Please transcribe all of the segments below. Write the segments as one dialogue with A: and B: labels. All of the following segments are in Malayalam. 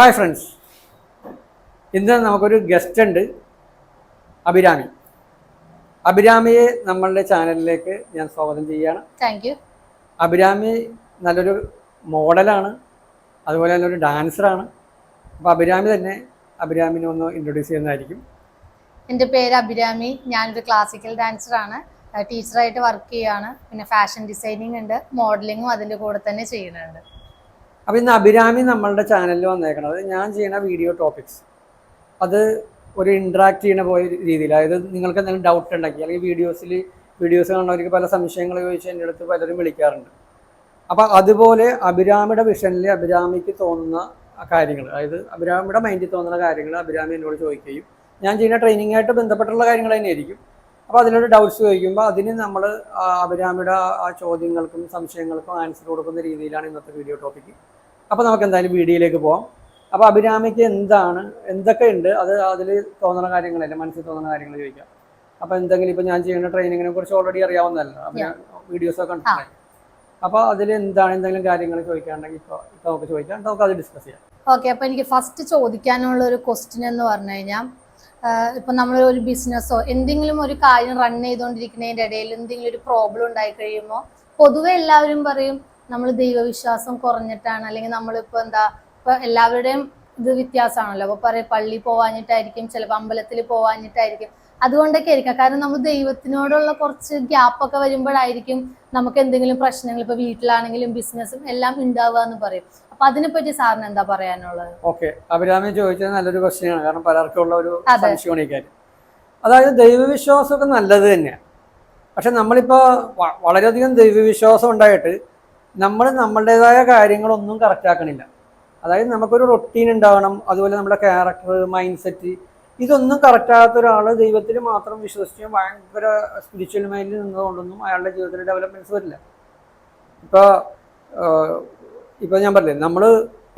A: ഹായ് ഫ്രണ്ട്സ് ഇന്ന് നമുക്കൊരു ഗസ്റ്റ് ഉണ്ട് അഭിരാമി. അഭിരാമിയെ നമ്മളുടെ ചാനലിലേക്ക് ഞാൻ സ്വാഗതം ചെയ്യുകയാണ്.
B: താങ്ക് യു
A: അഭിരാമി നല്ലൊരു മോഡലാണ് അതുപോലെ നല്ലൊരു ഒരു ഡാൻസറാണ് അപ്പോൾ അഭിരാമി തന്നെ അഭിരാമിനെ ഒന്ന് ഇൻട്രൊഡ്യൂസ് ചെയ്യുന്നതായിരിക്കും.
B: എന്റെ പേര് അഭിരാമി. ഞാനൊരു ക്ലാസിക്കൽ ഡാൻസറാണ് ടീച്ചറായിട്ട് വർക്ക് ചെയ്യാണ് പിന്നെ ഫാഷൻ ഡിസൈനിങ് ഉണ്ട് മോഡലിങ്ങും അതിന്റെ കൂടെ തന്നെ ചെയ്യുന്നുണ്ട്.
A: അപ്പോൾ ഇന്ന് അഭിരാമി നമ്മളുടെ ചാനലിൽ വന്നേക്കണത് ഞാൻ ചെയ്യുന്ന വീഡിയോ ടോപ്പിക്സ് അത് ഒരു ഇൻട്രാക്ട് ചെയ്യുന്ന പോയ രീതിയിൽ അതായത് നിങ്ങൾക്ക് എന്തെങ്കിലും ഡൗട്ട് ഉണ്ടെങ്കിൽ അല്ലെങ്കിൽ വീഡിയോസിൽ വീഡിയോസ് കാണുന്നവർക്ക് പല സംശയങ്ങൾ ചോദിച്ച് എന്റെ അടുത്ത് പലരും വിളിക്കാറുണ്ട്. അപ്പോൾ അതുപോലെ അഭിരാമിയുടെ വിഷനിൽ അഭിരാമിക്ക് തോന്നുന്ന കാര്യങ്ങൾ അതായത് അഭിരാമിയുടെ മൈൻഡിൽ തോന്നുന്ന കാര്യങ്ങൾ അഭിരാമി എന്നോട് ചോദിക്കുകയും ഞാൻ ചെയ്യുന്ന ട്രെയിനിങ്ങായിട്ട് ബന്ധപ്പെട്ടുള്ള കാര്യങ്ങൾ തന്നെയായിരിക്കും. അപ്പോൾ അതിനോട് ഡൗട്ട്സ് ചോദിക്കുമ്പോൾ അതിന് നമ്മൾ അഭിരാമിയുടെ ആ- ചോദ്യങ്ങൾക്കും സംശയങ്ങൾക്കും ആൻസർ കൊടുക്കുന്ന രീതിയിലാണ് ഇന്നത്തെ വീഡിയോ ടോപ്പിക്ക് അപ്പോൾ നമുക്ക് എന്തായാലും വീഡിയോയിലേക്ക് പോവാം. അപ്പോൾ അഭിരാമിക്ക് എന്താണ് എന്തൊക്കെ ഉണ്ട്? അത് അതിൽ തോന്നുന്ന കാര്യങ്ങളല്ലേ മനസ്സിൽ തോന്നുന്ന കാര്യങ്ങൾ ചോദിക്കാം. അപ്പോൾ എന്തെങ്കിലും ഇപ്പോൾ ഞാൻ ചെയ്യുന്ന ട്രെയിനിങ്ങിനെ കുറിച്ച് ഓൾറെഡി അറിയാവുന്നതല്ല? വീഡിയോസ് ഒക്കെ കണ്ടിട്ടുണ്ടായി അപ്പോൾ അതിൽ എന്താണ് എന്തെങ്കിലും കാര്യങ്ങൾ ചോദിക്കാണ്ടെങ്കിൽ ഇപ്പോൾ ഇപ്പോൾ നമുക്ക് ചോദിക്കാം. നമുക്ക് അത് ഡിസ്കസ് ചെയ്യാം.
B: ഓക്കെ അപ്പോൾ എനിക്ക് ഫസ്റ്റ് ചോദിക്കാനുള്ള ഒരു ക്വസ്റ്റ്യൻ എന്ന് പറഞ്ഞു കഴിഞ്ഞാൽ ഇപ്പം നമ്മൾ ഒരു ബിസിനസ്സോ എന്തെങ്കിലും ഒരു കാര്യം റൺ ചെയ്തുകൊണ്ടിരിക്കുന്നതിന്റെ ഇടയിൽ എന്തെങ്കിലും ഒരു പ്രോബ്ലം ഉണ്ടായി കഴിയുമ്പോൾ പൊതുവെ എല്ലാവരും പറയും നമ്മൾ ദൈവവിശ്വാസം കുറഞ്ഞിട്ടാണ്. അല്ലെങ്കിൽ നമ്മളിപ്പോൾ എന്താ ഇപ്പൊ എല്ലാവരുടെയും ഇത് വ്യത്യാസമാണല്ലോ. അപ്പൊ പറയും പള്ളി പോവാഞ്ഞിട്ടായിരിക്കും ചിലപ്പോൾ അമ്പലത്തിൽ പോവാഞ്ഞിട്ടായിരിക്കും. അതുകൊണ്ടൊക്കെ ആയിരിക്കാം. കാരണം നമ്മൾ ദൈവത്തിനോടുള്ള കുറച്ച് ഗ്യാപ്പൊക്കെ വരുമ്പോഴായിരിക്കും നമുക്ക് എന്തെങ്കിലും പ്രശ്നങ്ങൾ ഇപ്പൊ വീട്ടിലാണെങ്കിലും ബിസിനസ്സും എല്ലാം ഉണ്ടാവുക എന്ന് പറയും. അപ്പൊ അതിനെപ്പറ്റി സാറിന് എന്താ പറയാനുള്ളത്?
A: ഓക്കെ. അഭിരാമി ചോദിച്ചത് നല്ലൊരു ക്വസ്റ്റ്യനാണ് കാരണം പലർക്കും ഉള്ള ഒരു. സംശയമാണ് കാര്യം. അതായത് ദൈവവിശ്വാസമൊക്കെ നല്ലത് തന്നെയാണ് പക്ഷെ നമ്മളിപ്പോ വളരെയധികം ദൈവവിശ്വാസം ഉണ്ടായിട്ട് നമ്മൾ നമ്മളുടേതായ കാര്യങ്ങളൊന്നും കറക്റ്റ് ആക്കണില്ല. അതായത് നമുക്കൊരു റൊട്ടീൻ ഉണ്ടാവണം. അതുപോലെ നമ്മുടെ ക്യാരക്ടർ മൈൻഡ് സെറ്റ് ഇതൊന്നും കറക്റ്റ് ആകാത്ത ഒരാൾ ദൈവത്തിൽ മാത്രം വിശ്വസിച്ച് ഭയങ്കര സ്പിരിച്വൽ മൈൻഡിൽ നിന്നതുകൊണ്ടൊന്നും അയാളുടെ ജീവിതത്തിൽ ഡെവലപ്മെന്റ്സ് വരില്ല. ഇപ്പോൾ ഇപ്പോൾ ഞാൻ പറഞ്ഞില്ലേ നമ്മൾ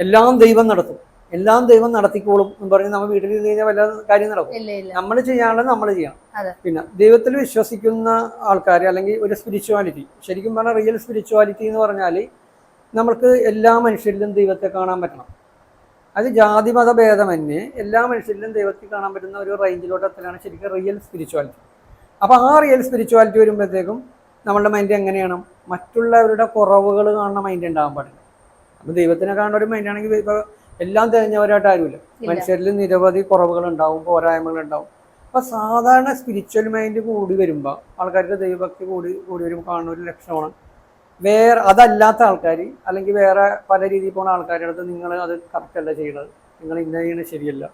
A: എല്ലാം ദൈവം നടത്തും. എല്ലാം ദൈവം നടത്തിക്കോളും എന്ന് പറഞ്ഞ് നമ്മൾ വീട്ടിൽ ഇരുന്ന് കഴിഞ്ഞാൽ വല്ല കാര്യം നടക്കും. നമ്മൾ ചെയ്യാനുള്ളത് നമ്മൾ ചെയ്യണം. പിന്നെ ദൈവത്തിൽ വിശ്വസിക്കുന്ന ആൾക്കാർ അല്ലെങ്കിൽ ഒരു സ്പിരിച്വാലിറ്റി ശരിക്കും പറഞ്ഞാൽ റിയൽ സ്പിരിച്വാലിറ്റി എന്ന് പറഞ്ഞാൽ നമ്മൾക്ക് എല്ലാ മനുഷ്യരിലും ദൈവത്തെ കാണാൻ പറ്റണം. അത് ജാതി മത ഭേദമന്യേ എല്ലാ മനുഷ്യരിലും ദൈവത്തിൽ കാണാൻ പറ്റുന്ന ഒരു റേഞ്ചിലോട്ട് എത്തലാണ് ശരിക്കും റിയൽ സ്പിരിച്വാലിറ്റി അപ്പോൾ ആ റിയൽ സ്പിരിച്വാലിറ്റി വരുമ്പോഴത്തേക്കും നമ്മളുടെ മൈൻഡ് എങ്ങനെയാണ്? മറ്റുള്ളവരുടെ കുറവുകൾ കാണുന്ന മൈൻഡ് ഉണ്ടാകാൻ പാടില്ല. അപ്പോൾ ദൈവത്തിനെ കാണുന്ന ഒരു മൈൻഡ് ആണെങ്കിൽ ഇപ്പൊ എല്ലാം തികഞ്ഞവരായിട്ട് ആരുമില്ല. മനുഷ്യരിൽ നിരവധി കുറവുകൾ ഉണ്ടാവും പോരായ്മകൾ ഉണ്ടാവും അപ്പൊ സാധാരണ സ്പിരിച്വൽ മൈൻഡ് കൂടി വരുമ്പോൾ ആൾക്കാർക്ക് ദൈവഭക്തി കൂടി കൂടി വരുമ്പോൾ കാണുന്ന ഒരു ലക്ഷണമാണ്. വേറെ അതല്ലാത്ത ആൾക്കാർ അല്ലെങ്കിൽ വേറെ പല രീതിയിൽ പോകുന്ന ആൾക്കാരുടെ അടുത്ത് നിങ്ങൾ അത് കറക്റ്റല്ല ചെയ്യണത്. നിങ്ങൾ ഇന്ന ചെയ്യണത് ശരിയല്ല.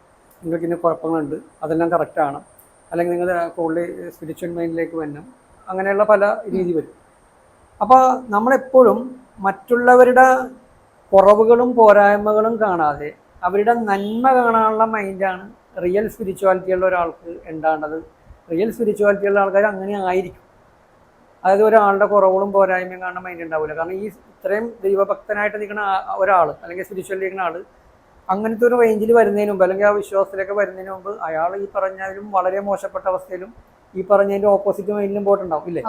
A: നിങ്ങൾക്ക് ഇന്ന കുഴപ്പങ്ങളുണ്ട്. അതെല്ലാം കറക്റ്റാണ് അല്ലെങ്കിൽ നിങ്ങൾ കൂടുതൽ സ്പിരിച്വൽ മൈൻഡിലേക്ക് വരണം. അങ്ങനെയുള്ള പല രീതി വരും. അപ്പോൾ നമ്മളെപ്പോഴും മറ്റുള്ളവരുടെ കുറവുകളും പോരായ്മകളും കാണാതെ അവരുടെ നന്മ കാണാനുള്ള മൈൻഡാണ് റിയൽ സ്പിരിച്വാലിറ്റി ഉള്ള ഒരാൾക്ക് ഉണ്ടാകേണ്ടത്. റിയൽ സ്പിരിച്വാലിറ്റി ഉള്ള ആൾക്കാർ അങ്ങനെ ആയിരിക്കും. അതായത് ഒരാളുടെ കുറവുകളും പോരായ്മയും കാണുന്ന മൈൻഡ് ഉണ്ടാവില്ല. കാരണം ഈ ഇത്രയും ദൈവഭക്തനായിട്ട് നിൽക്കുന്ന ഒരാൾ അല്ലെങ്കിൽ സ്പിരിച്വൽ നിൽക്കുന്ന ആൾ അങ്ങനത്തെ ഒരു റേഞ്ചിൽ വരുന്നതിന് മുമ്പ് അല്ലെങ്കിൽ ആ വിശ്വാസത്തിലേക്ക് വരുന്നതിന് മുമ്പ് അയാൾ ഈ പറഞ്ഞതിലും വളരെ മോശപ്പെട്ട അവസ്ഥയിലും ഈ പറഞ്ഞതിന്റെ ഓപ്പോസിറ്റ് മൈൻഡിലും പോയിട്ടുണ്ടാവും ഇല്ലേ?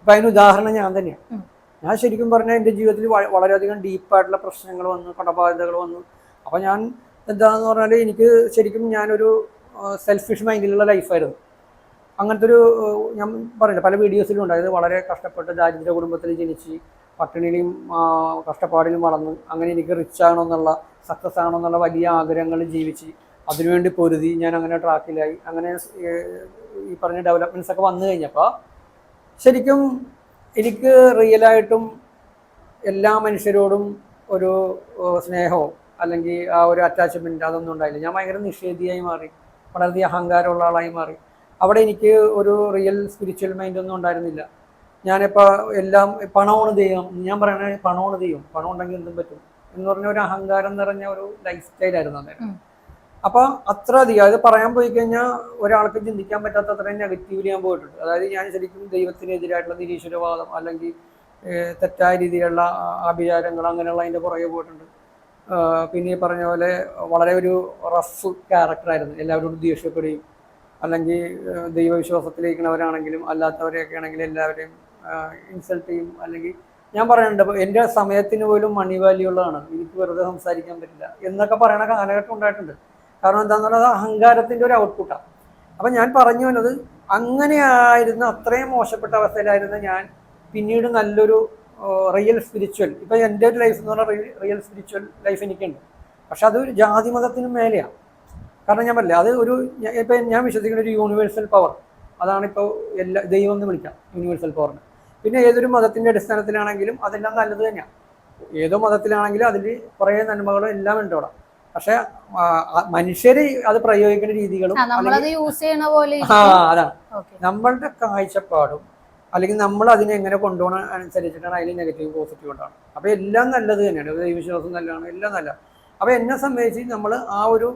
A: അപ്പൊ അതിന് ഉദാഹരണം ഞാൻ തന്നെയാണ്. ഞാൻ ശരിക്കും പറഞ്ഞാൽ എന്റെ ജീവിതത്തിൽ വളരെയധികം ഡീപ്പായിട്ടുള്ള പ്രശ്നങ്ങൾ വന്നു കടബാധ്യതകൾ വന്നു. അപ്പോൾ ഞാൻ എന്താണെന്ന് പറഞ്ഞാൽ എനിക്ക് ശരിക്കും ഞാനൊരു സെൽഫിഷ് മൈൻഡിലുള്ള ലൈഫായിരുന്നു അങ്ങനത്തെ ഒരു ഞാൻ പറഞ്ഞില്ല പല വീഡിയോസിലും ഉണ്ട്. അതായത് വളരെ കഷ്ടപ്പെട്ട് ദാരിദ്ര്യ കുടുംബത്തിൽ ജനിച്ച് പട്ടിണിയിലും കഷ്ടപ്പാടിലും വളർന്ന് അങ്ങനെ എനിക്ക് റിച്ച് ആകണമെന്നുള്ള സക്സസ് ആകണമെന്നുള്ള വലിയ ആഗ്രഹങ്ങൾ ജീവിച്ച് അതിനുവേണ്ടി പൊരുതി ഞാൻ അങ്ങനെ ട്രാക്കിലായി അങ്ങനെ ഈ പറഞ്ഞ ഡെവലപ്മെന്റ്സ് ഒക്കെ വന്നു കഴിഞ്ഞപ്പോൾ ശരിക്കും എനിക്ക് റിയലായിട്ടും എല്ലാ മനുഷ്യരോടും ഒരു സ്നേഹവും അല്ലെങ്കിൽ ആ ഒരു അറ്റാച്ച്മെന്റ് അതൊന്നും ഉണ്ടായില്ല. ഞാൻ ഭയങ്കര നിഷേധിയായി മാറി. വളരെയധികം അഹങ്കാരമുള്ള ആളായി മാറി. അവിടെ എനിക്ക് ഒരു റിയൽ സ്പിരിച്വൽ മൈൻഡ് ഒന്നും ഉണ്ടായിരുന്നില്ല. ഞാനിപ്പോൾ എല്ലാം പണമാണ് ദൈവം. ഞാൻ പറയണ പണമാണ് ദൈവം. പണം ഉണ്ടെങ്കിൽ എന്തും പറ്റും എന്ന് പറഞ്ഞ ഒരു അഹങ്കാരം നിറഞ്ഞ ഒരു ലൈഫ് സ്റ്റൈലായിരുന്നു അന്നേരം. അപ്പൊ അത്ര അധികം അത് പറയാൻ പോയി കഴിഞ്ഞാൽ ഒരാൾക്ക് ചിന്തിക്കാൻ പറ്റാത്ത അത്രയും നെഗറ്റീവ് ഞാൻ പോയിട്ടുണ്ട്. അതായത് ഞാൻ ശരിക്കും ദൈവത്തിനെതിരായിട്ടുള്ള നിരീശ്വരവാദം അല്ലെങ്കിൽ തെറ്റായ രീതിയിലുള്ള അഭിചാരങ്ങൾ അങ്ങനെയുള്ള അതിന്റെ പുറകെ പോയിട്ടുണ്ട്. പിന്നെ ഈ പറഞ്ഞ പോലെ വളരെ ഒരു റഫ് ക്യാരക്ടറായിരുന്നു എല്ലാവരോടും ദേഷ്യപ്പെടുകയും അല്ലെങ്കിൽ ദൈവവിശ്വാസത്തിലേക്കുന്നവരാണെങ്കിലും അല്ലാത്തവരെയൊക്കെ ആണെങ്കിലും എല്ലാവരെയും ഇൻസൾട്ട് ചെയ്യും. അല്ലെങ്കിൽ ഞാൻ പറയുന്നുണ്ട് അപ്പോൾ എന്റെ സമയത്തിന് പോലും മണി വാല്യൂ ഉള്ളതാണ്. എനിക്ക് വെറുതെ സംസാരിക്കാൻ പറ്റില്ല. എന്നൊക്കെ പറയണ കാലഘട്ടം ഉണ്ടായിട്ടുണ്ട്. കാരണം എന്താണെന്ന് പറഞ്ഞാൽ അഹങ്കാരത്തിന്റെ ഒരു ഔട്ട്പുട്ടാണ് അപ്പം ഞാൻ പറഞ്ഞു വന്നത് അങ്ങനെയായിരുന്ന അത്രയും മോശപ്പെട്ട അവസ്ഥയിലായിരുന്ന ഞാൻ പിന്നീട് നല്ലൊരു റിയൽ സ്പിരിച്വൽ ഇപ്പം എന്റെ ഒരു ലൈഫ് എന്ന് പറഞ്ഞാൽ റിയൽ സ്പിരിച്വൽ ലൈഫ് എനിക്കുണ്ട്. പക്ഷെ അതൊരു ജാതി മതത്തിനും മേലെയാണ് കാരണം ഞാൻ പറയില്ല അത് ഒരു ഇപ്പം ഞാൻ വിശ്വസിക്കുന്ന ഒരു യൂണിവേഴ്സൽ പവർ അതാണിപ്പോൾ എല്ലാ ദൈവം എന്ന് വിളിക്കാം യൂണിവേഴ്സൽ പവറിന് പിന്നെ ഏതൊരു മതത്തിന്റെ അടിസ്ഥാനത്തിലാണെങ്കിലും അതെല്ലാം നല്ലത് തന്നെയാണ് ഏതോ മതത്തിലാണെങ്കിലും അതിൽ കുറേ നന്മകളും എല്ലാം ഉണ്ട് പക്ഷേ മനുഷ്യര് അത് പ്രയോഗിക്കുന്ന രീതികളും
B: യൂസ് ചെയ്യണ പോലെ
A: ആ അതാണ് നമ്മളുടെ കാഴ്ചപ്പാടും അല്ലെങ്കിൽ നമ്മൾ അതിനെ എങ്ങനെ കൊണ്ടുപോകണം അനുസരിച്ചിട്ടാണ് അതിൽ നെഗറ്റീവ് പോസിറ്റീവ് ഉണ്ടാവും അപ്പോൾ എല്ലാം നല്ലത് തന്നെയാണ്. ദൈവവിശ്വാസം നല്ലതാണ് എല്ലാം നല്ല. അപ്പോൾ എന്നെ സംബന്ധിച്ച് നമ്മൾ ആ ഒരു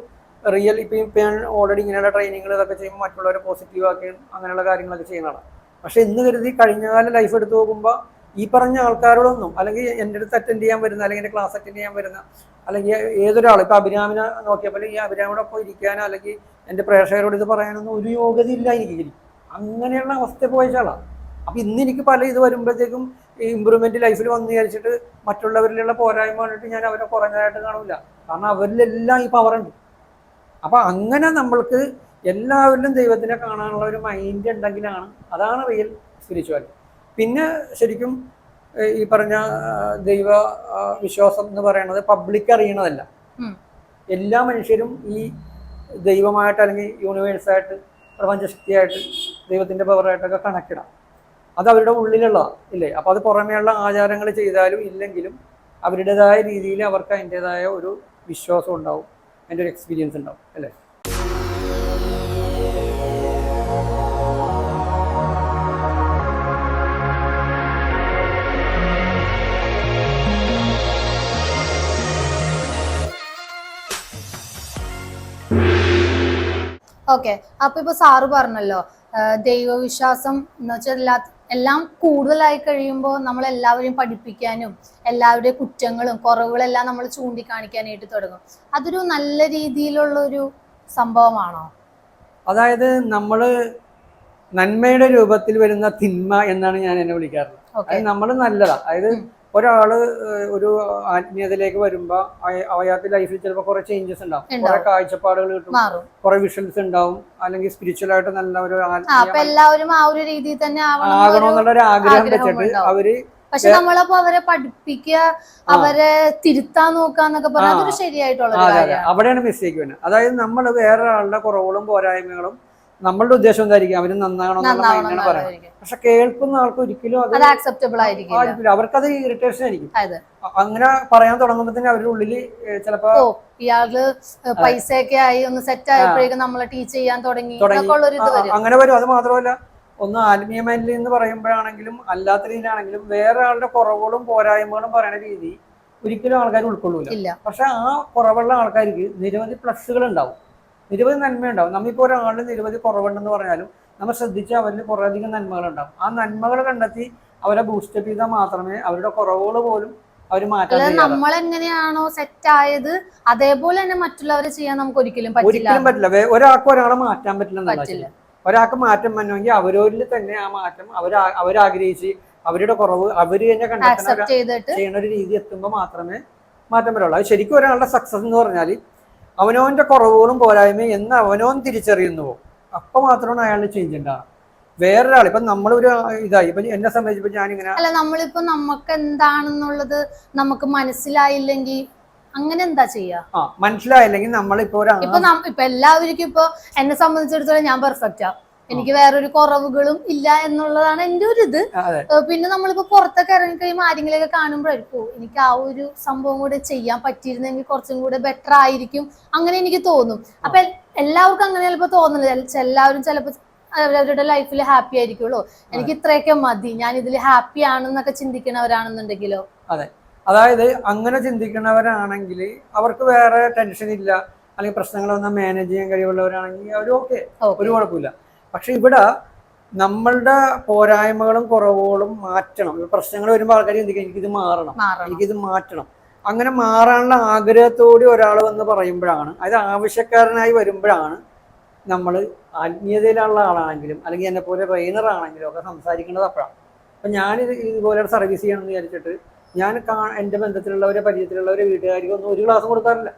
A: റിയൽ ഇപ്പം ഇപ്പൊ ഞാൻ ഓൾറെഡി ഇങ്ങനെയുള്ള ട്രെയിനിങ്ങൾ ഇതൊക്കെ ചെയ്യുമ്പോൾ മറ്റുള്ളവരെ പോസിറ്റീവ് ആക്കി അങ്ങനെയുള്ള കാര്യങ്ങളൊക്കെ ചെയ്യുന്നതാണ്. പക്ഷേ ഇന്ന് കരുതി കഴിഞ്ഞകാല ലൈഫ് എടുത്തു നോക്കുമ്പോൾ ഈ പറഞ്ഞ ആൾക്കാരോടൊന്നും അല്ലെങ്കിൽ എന്റെ അടുത്ത് അറ്റൻഡ് ചെയ്യാൻ വരുന്ന അല്ലെങ്കിൽ എന്റെ ക്ലാസ് അറ്റൻഡ് ചെയ്യാൻ വരുന്ന അല്ലെങ്കിൽ ഏതൊരാൾ ഇപ്പോൾ അഭിരാമിനെ നോക്കിയപ്പോൾ ഈ അഭിരാമിനോടൊപ്പം ഇരിക്കാനോ അല്ലെങ്കിൽ എന്റെ പ്രേക്ഷകരോട് ഇത് പറയാനൊന്നും ഒരു യോഗ്യതയില്ല എനിക്ക്. ശരി അങ്ങനെയുള്ള അവസ്ഥ പോയച്ചാളാണ് അപ്പം ഇന്ന് എനിക്ക് പല ഇത് വരുമ്പോഴത്തേക്കും ഈ ഇമ്പ്രൂവ്മെന്റ് ലൈഫിൽ വന്ന് വിചാരിച്ചിട്ട് മറ്റുള്ളവരിലുള്ള പോരായ്മ കണ്ടിട്ട് ഞാൻ അവരെ കുറഞ്ഞതായിട്ട് കാണില്ല കാരണം അവരിലെല്ലാം ഈ പവറുണ്ട് അപ്പൊ അങ്ങനെ നമ്മൾക്ക് എല്ലാവരിലും ദൈവത്തിനെ കാണാനുള്ള ഒരു മൈൻഡ് ഉണ്ടെങ്കിലാണ് അതാണ് റിയൽ സ്പിരിച്വാലിറ്റി പിന്നെ ശരിക്കും ഈ പറഞ്ഞ ദൈവ വിശ്വാസം എന്ന് പറയുന്നത് പബ്ലിക് അറിയണതല്ല. എല്ലാ മനുഷ്യരും ഈ ദൈവമായിട്ട് അല്ലെങ്കിൽ യൂണിവേഴ്സായിട്ട് പ്രപഞ്ചശക്തിയായിട്ട് ദൈവത്തിന്റെ പവറായിട്ടൊക്കെ കണക്കിടാം. അത് അവരുടെ ഉള്ളിലുള്ളതാണ് ഇല്ലേ? അപ്പോൾ അത് പുറമേയുള്ള ആചാരങ്ങൾ ചെയ്താലും ഇല്ലെങ്കിലും അവരുടേതായ രീതിയിൽ അവർക്ക് അതിന്റെതായ ഒരു വിശ്വാസം ഉണ്ടാവും അതിന്റെ ഒരു എക്സ്പീരിയൻസ് ഉണ്ടാവും അല്ലേ?
B: ഓക്കെ അപ്പൊ ഇപ്പൊ സാറ് പറഞ്ഞല്ലോ ദൈവവിശ്വാസം എന്ന് വെച്ചാൽ എല്ലാ എല്ലാം കൂടുതലായി കഴിയുമ്പോൾ നമ്മൾ എല്ലാവരെയും പഠിപ്പിക്കാനും എല്ലാവരുടെയും കുറ്റങ്ങളും കുറവുകളെല്ലാം നമ്മൾ ചൂണ്ടിക്കാണിക്കാനായിട്ട് തുടങ്ങും. അതൊരു നല്ല രീതിയിലുള്ള ഒരു സംഭവമാണോ?
A: അതായത് നമ്മൾ നന്മയുടെ രൂപത്തിൽ വരുന്ന തിന്മ എന്നാണ് ഞാൻ എന്നെ വിളിക്കാറുള്ളത്. നമ്മൾ നല്ലതാ. അതായത്
B: ഉം.
A: ഒരാൾ ഒരു ആത്മീയതയിലേക്ക് വരുമ്പോ അയ- അയാൾക്ക് ലൈഫിൽ ചിലപ്പോൾ കുറെ ചേഞ്ചസ് ഉണ്ടാവും. കുറെ. കാഴ്ചപ്പാടുകൾ കിട്ടും. കുറെ വിഷൻസ് ഉണ്ടാവും. അല്ലെങ്കിൽ സ്പിരിച്വൽ ആയിട്ട് നല്ല ഒരു
B: എല്ലാവരും ആ ഒരു രീതിയിൽ തന്നെ
A: ആകണമെന്നുള്ള ഒരു ആഗ്രഹം വെച്ചിട്ട്. അവർ
B: പക്ഷെ നമ്മളപ്പോ അവരെ പഠിപ്പിക്കുക അവരെ തിരുത്താൻ നോക്കാന്നൊക്കെ പറഞ്ഞാൽ അതൊരു ശരിയായിട്ടുള്ള
A: അവിടെയാണ് മിസ്റ്റേക്ക് വരുന്നത്. അതായത് നമ്മൾ വേറെ ആളുടെ കുറവുകളും പോരായ്മകളും നമ്മളുടെ ഉദ്ദേശം എന്തായിരിക്കും? അവർ നന്നാകണം എന്നുള്ള പറയുന്നത്. പക്ഷെ കേൾക്കുന്ന ആൾക്ക് ഒരിക്കലും അത്
B: ആക്സെപ്റ്റബിൾ
A: അവർക്കത് ഇറിറ്റേഷൻ ആയിരിക്കും. അങ്ങനെ പറയാൻ തുടങ്ങുമ്പോ തന്നെ അവരുടെ ഉള്ളിൽ ചിലപ്പോ
B: ഇയാൾ പൈസയൊക്കെ ആയി ഒന്ന് സെറ്റ് ആയപ്പോഴേക്കും നമ്മളെ ടീച്ച് ചെയ്യാൻ തുടങ്ങി
A: അങ്ങനെ വരും. അത് മാത്രമല്ല ഒന്ന് ആത്മീയമല്ലി എന്ന് പറയുമ്പോഴാണെങ്കിലും അല്ലാത്ത രീതിയിലാണെങ്കിലും വേറെ ആളുടെ കുറവുകളും പോരായ്മകളും പറയുന്ന രീതി ഒരിക്കലും ആൾക്കാർ ഉൾക്കൊള്ളൂല. പക്ഷെ ആ കുറവുള്ള ആൾക്കാർക്ക് നിരവധി പ്ലസ്സുകൾ ഉണ്ടാവും. നിരവധി നന്മയുണ്ടാവും. നമ്മളിപ്പോൾ ഒരാളിൽ നിരവധി കുറവുണ്ടെന്ന് പറഞ്ഞാലും നമ്മൾ ശ്രദ്ധിച്ചാൽ അവരിൽ കുറേയധികം നന്മകളുണ്ടാവും. ആ നന്മകൾ കണ്ടെത്തി അവരെ ബൂസ്റ്റപ്പ് ചെയ്താൽ മാത്രമേ അവരുടെ കുറവുകൾ പോലും അവർ മാറ്റാൻ
B: നമ്മൾ എങ്ങനെയാണോ സെറ്റ് ആയത് അതേപോലെ തന്നെ മറ്റുള്ളവരെ ചെയ്യാൻ നമുക്ക് ഒരിക്കലും
A: ഒരിക്കലും പറ്റില്ല. ഒരാൾക്ക് ഒരാളെ മാറ്റാൻ പറ്റില്ല. ഒരാൾക്ക് മാറ്റം വന്നുവെങ്കിൽ അവരോരിൽ തന്നെ ആ മാറ്റം അവർ അവരാഗ്രഹിച്ച് അവരുടെ കുറവ് അവർ തന്നെ
B: കണ്ടെത്തി
A: ചെയ്യുന്ന ഒരു രീതി എത്തുമ്പോൾ മാത്രമേ മാറ്റം വരുള്ളൂ അത് ശരിക്കും ഒരാളുടെ സക്സസ് എന്ന് പറഞ്ഞാൽ അവനവന്റെ കുറവുകളും പോരായ്മയും എന്ന് അവനോൻ തിരിച്ചറിയുന്നുവോ അപ്പൊ മാത്രമാണ് അയാളുടെ ചേഞ്ച് ഉണ്ടാകുക വേറൊരാൾ ഇപ്പൊ നമ്മളൊരു ഇതായി ഇപ്പൊ എന്നെ സംബന്ധിച്ചപ്പോ ഞാനിങ്ങനെ
B: അല്ല നമ്മളിപ്പോ നമുക്ക് എന്താണെന്നുള്ളത് നമുക്ക് മനസ്സിലായില്ലെങ്കിൽ അങ്ങനെ എന്താ ചെയ്യാ?
A: മനസ്സിലായില്ലെങ്കിൽ നമ്മളിപ്പോ
B: ഇപ്പൊ എല്ലാവർക്കും ഇപ്പൊ എന്നെ സംബന്ധിച്ചിടത്തോളം ഞാൻ പെർഫെക്റ്റാ എനിക്ക് വേറൊരു കുറവുകളും ഇല്ല എന്നുള്ളതാണ് എന്റെ ഒരു ഇത്. പിന്നെ നമ്മളിപ്പോ പുറത്തൊക്കെ ഇറങ്ങി കഴിയുമ്പോൾ ആരെങ്കിലുമൊക്കെ കാണുമ്പോഴായിരിക്കും എനിക്ക് ആ ഒരു സംഭവം കൂടെ ചെയ്യാൻ പറ്റിയിരുന്നെങ്കിൽ കുറച്ചും കൂടെ ബെറ്റർ ആയിരിക്കും അങ്ങനെ എനിക്ക് തോന്നും. അപ്പൊ എല്ലാവർക്കും അങ്ങനെ ചിലപ്പോ തോന്നുന്നില്ല എല്ലാവരും ചിലപ്പോ അവരവരുടെ ലൈഫിൽ ഹാപ്പി ആയിരിക്കുള്ളൂ. എനിക്ക് ഇത്രയൊക്കെ മതി. ഞാൻ ഇതിൽ ഹാപ്പി ആണെന്നൊക്കെ ചിന്തിക്കണവരാണെന്നുണ്ടെങ്കിലോ? അതെ.
A: അതായത് അങ്ങനെ ചിന്തിക്കുന്നവരാണെങ്കിൽ അവർക്ക് വേറെ ടെൻഷൻ ഇല്ല. അല്ലെങ്കിൽ പ്രശ്നങ്ങളൊന്നും മാനേജ് ചെയ്യാൻ കഴിവുള്ളവരാണെങ്കിൽ അവർ ഓക്കെ ഒരു കുഴപ്പമില്ല. പക്ഷെ ഇവിടെ നമ്മളുടെ പോരായ്മകളും കുറവുകളും മാറ്റണം. പ്രശ്നങ്ങൾ വരുമ്പോൾ ആൾക്കാർ ചിന്തിക്കും എനിക്കിത് മാറണം. എനിക്കിത് മാറ്റണം. അങ്ങനെ മാറാനുള്ള ആഗ്രഹത്തോടെ ഒരാൾ വന്ന് പറയുമ്പോഴാണ് അത് ആവശ്യക്കാരനായി വരുമ്പോഴാണ് നമ്മൾ ആത്മീയതയിലുള്ള ആളാണെങ്കിലും അല്ലെങ്കിൽ എന്നെ പോലെ ട്രെയിനർ ആണെങ്കിലും ഒക്കെ സംസാരിക്കേണ്ടത് അപ്പോഴാണ്. അപ്പം ഞാനിത് ഇതുപോലെ സർവീസ് ചെയ്യണമെന്ന് വിചാരിച്ചിട്ട് ഞാൻ കാ എന്റെ ബന്ധത്തിലുള്ളവരെ പരിചയത്തിലുള്ളവരെ വീട്ടുകാർക്ക് ഒന്നും ഒരു ക്ലാസ് കൊടുക്കാറില്ല.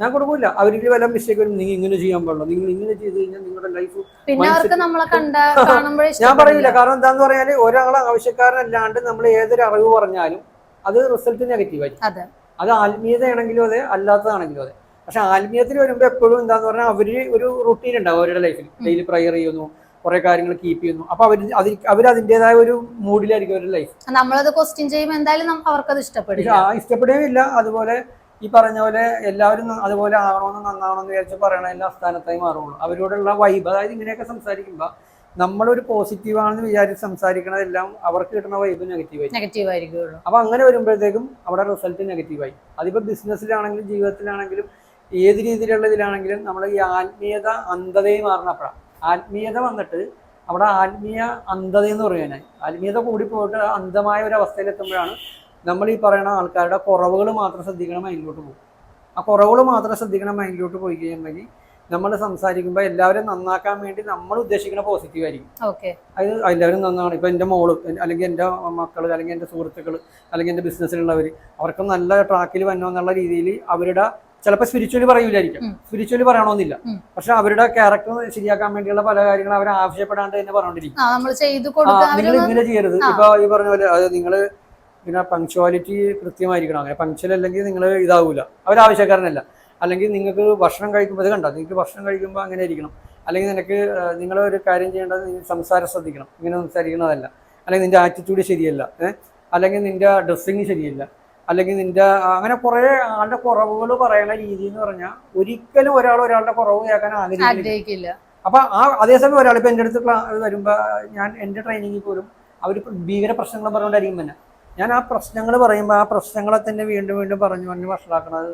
A: ഞാൻ കൊടുക്കില്ല അവരിൽ വല്ല മിസ്റ്റേക്ക് വരും. നിങ്ങൾ ഇങ്ങനെ ചെയ്യാൻ പാടില്ല. നിങ്ങൾ ഇങ്ങനെ ചെയ്ത് കഴിഞ്ഞാൽ നിങ്ങളുടെ ലൈഫ്
B: പിന്നെ അവർക്ക് നമ്മളെ കണ്ട കാണുമ്പോഴേ
A: ഞാൻ പറയില്ല കാരണം എന്താന്ന് പറഞ്ഞാൽ ഒരാളെ ആവശ്യക്കാരനല്ലാണ്ട് നമ്മൾ ഏതൊരു അറിവ് പറഞ്ഞാലും അത് റിസൾട്ട് നെഗറ്റീവ് ആയിരിക്കും.
B: അതെ.
A: അത് ആത്മീയതയാണെങ്കിലും അതെ അല്ലാത്തതാണെങ്കിലും അതെ. പക്ഷെ ആത്മീയത്തിൽ വരുമ്പോൾ എപ്പോഴും എന്താന്ന് പറഞ്ഞാൽ അവർ ഒരു റുട്ടീൻ ഉണ്ടാവും അവരുടെ ലൈഫിൽ ഡെയിലി പ്രയർ ചെയ്യുന്നു കുറെ കാര്യങ്ങൾ കീപ്പ് ചെയ്യുന്നു. അപ്പൊ അവർ അതിൽ അവർ അതിന്റെതായ ഒരു മൂഡിലായിരിക്കും അവരുടെ ലൈഫ്
B: നമ്മളത് ക്വസ്റ്റ്യൻ ചെയ്യുമ്പോൾ എന്തായാലും അവർക്ക് അത് ഇഷ്ടപ്പെടില്ല.
A: ഇഷ്ടപ്പെടുകയില്ല അതുപോലെ ഈ പറഞ്ഞ പോലെ എല്ലാവരും അതുപോലെ ആവണമെന്ന് നന്നാവണമെന്ന് വിചാരിച്ച് പറയണ എല്ലാ സ്ഥാനത്തായി മാറുള്ളൂ അവരോടുള്ള വൈബ് അതായത് ഇങ്ങനെയൊക്കെ സംസാരിക്കുമ്പോൾ നമ്മളൊരു പോസിറ്റീവ് ആണെന്ന് വിചാരിച്ച് സംസാരിക്കണതെല്ലാം അവർക്ക് കിട്ടുന്ന വൈബ് നെഗറ്റീവ് ആയി
B: നെഗറ്റീവ് ആയിരിക്കുള്ളൂ.
A: അപ്പൊ അങ്ങനെ വരുമ്പോഴത്തേക്കും അവിടെ റിസൾട്ട് നെഗറ്റീവായി അതിപ്പോ ബിസിനസ്സിലാണെങ്കിലും ജീവിതത്തിലാണെങ്കിലും ഏത് രീതിയിലുള്ള ഇതിലാണെങ്കിലും നമ്മൾ ഈ ആത്മീയത അന്ധതയും മാറണപ്പോഴാണ് ആത്മീയത വന്നിട്ട് അവിടെ ആത്മീയ അന്ധത എന്ന് പറയാനായി. ആത്മീയത കൂടി പോയിട്ട് അന്ധമായ ഒരു അവസ്ഥയിലെത്തുമ്പോഴാണ് നമ്മൾ ഈ പറയുന്ന ആൾക്കാരുടെ കുറവുകൾ മാത്രം ശ്രദ്ധിക്കണം മൈൻഡിലോട്ട് പോകും. ആ കുറവുകൾ മാത്രം ശ്രദ്ധിക്കണം മൈൻഡിലോട്ട് പോയി കഴിയുമ്പോൾ നമ്മൾ സംസാരിക്കുമ്പോൾ എല്ലാവരും നന്നാക്കാൻ വേണ്ടി നമ്മൾ ഉദ്ദേശിക്കുന്ന പോസിറ്റീവ് ആയിരിക്കും.
B: ഓക്കെ
A: അത് എല്ലാവരും നന്നാണ് ഇപ്പം എന്റെ മോൾ അല്ലെങ്കിൽ എന്റെ മക്കൾ അല്ലെങ്കിൽ എന്റെ സുഹൃത്തുക്കൾ അല്ലെങ്കിൽ എന്റെ ബിസിനസ്സിലുള്ളവർ അവർക്ക് നല്ല ട്രാക്കിൽ വന്നോ എന്നുള്ള രീതിയിൽ അവരുടെ ചിലപ്പോൾ സ്പിരിച്വലി പറയൂലായിരിക്കും.
B: ഉം.
A: സ്പിരിച്വലി പറയണമെന്നില്ല. പക്ഷെ അവരുടെ ക്യാരക്ടർ ശരിയാക്കാൻ വേണ്ടിയുള്ള പല കാര്യങ്ങളും അവർ ആവശ്യപ്പെടാണ്ട് തന്നെ
B: പറഞ്ഞോണ്ടിരിക്കും
A: നിങ്ങൾ ഇങ്ങനെ ചെയ്യരുത്. ഇപ്പൊ ഈ പറഞ്ഞ പോലെ നിങ്ങൾ നിങ്ങൾ പിന്നെ പങ്ക്ച്വാലിറ്റി കൃത്യമായിരിക്കണം. അങ്ങനെ പങ്ക്ച്വൽ അല്ലെങ്കിൽ നിങ്ങൾ ഇതാവില്ല അവരാവശ്യക്കാരനല്ല അല്ലെങ്കിൽ നിങ്ങൾക്ക് ഭക്ഷണം കഴിക്കുമ്പോൾ ഇത് കണ്ടോ? നിങ്ങൾക്ക് ഭക്ഷണം കഴിക്കുമ്പോൾ അങ്ങനെ ഇരിക്കണം. അല്ലെങ്കിൽ നിനക്ക് നിങ്ങൾ ഒരു കാര്യം ചെയ്യേണ്ടത് നീ സംസാരം ശ്രദ്ധിക്കണം. ഇങ്ങനെ സംസാരിക്കുന്നതല്ല. അല്ലെങ്കിൽ നിന്റെ ആറ്റിറ്റ്യൂഡ് ശരിയല്ല. അല്ലെങ്കിൽ നിന്റെ ഡ്രസ്സിങ് ശരിയല്ല. അല്ലെങ്കിൽ നിന്റെ അങ്ങനെ കുറേ ആളുടെ കുറവുകൾ പറയുന്ന രീതി എന്ന് പറഞ്ഞാൽ ഒരിക്കലും ഒരാൾ ഒരാളുടെ കുറവ് കേൾക്കാൻ ആഗ്രഹിക്കില്ല. അപ്പൊ ആ അതേസമയം ഒരാൾ ഇപ്പൊ എന്റെ അടുത്ത് വരുമ്പോൾ വരുമ്പോ ഞാൻ എന്റെ ട്രെയിനിങ്ങിൽ പോലും അവർ ഭീകര പ്രശ്നങ്ങൾ പറഞ്ഞുകൊണ്ടായിരിക്കും തന്നെ ഞാൻ ആ പ്രശ്നങ്ങൾ പറയുമ്പോൾ ആ പ്രശ്നങ്ങളെ തന്നെ വീണ്ടും വീണ്ടും പറഞ്ഞു പറഞ്ഞു വഷളാക്കണത്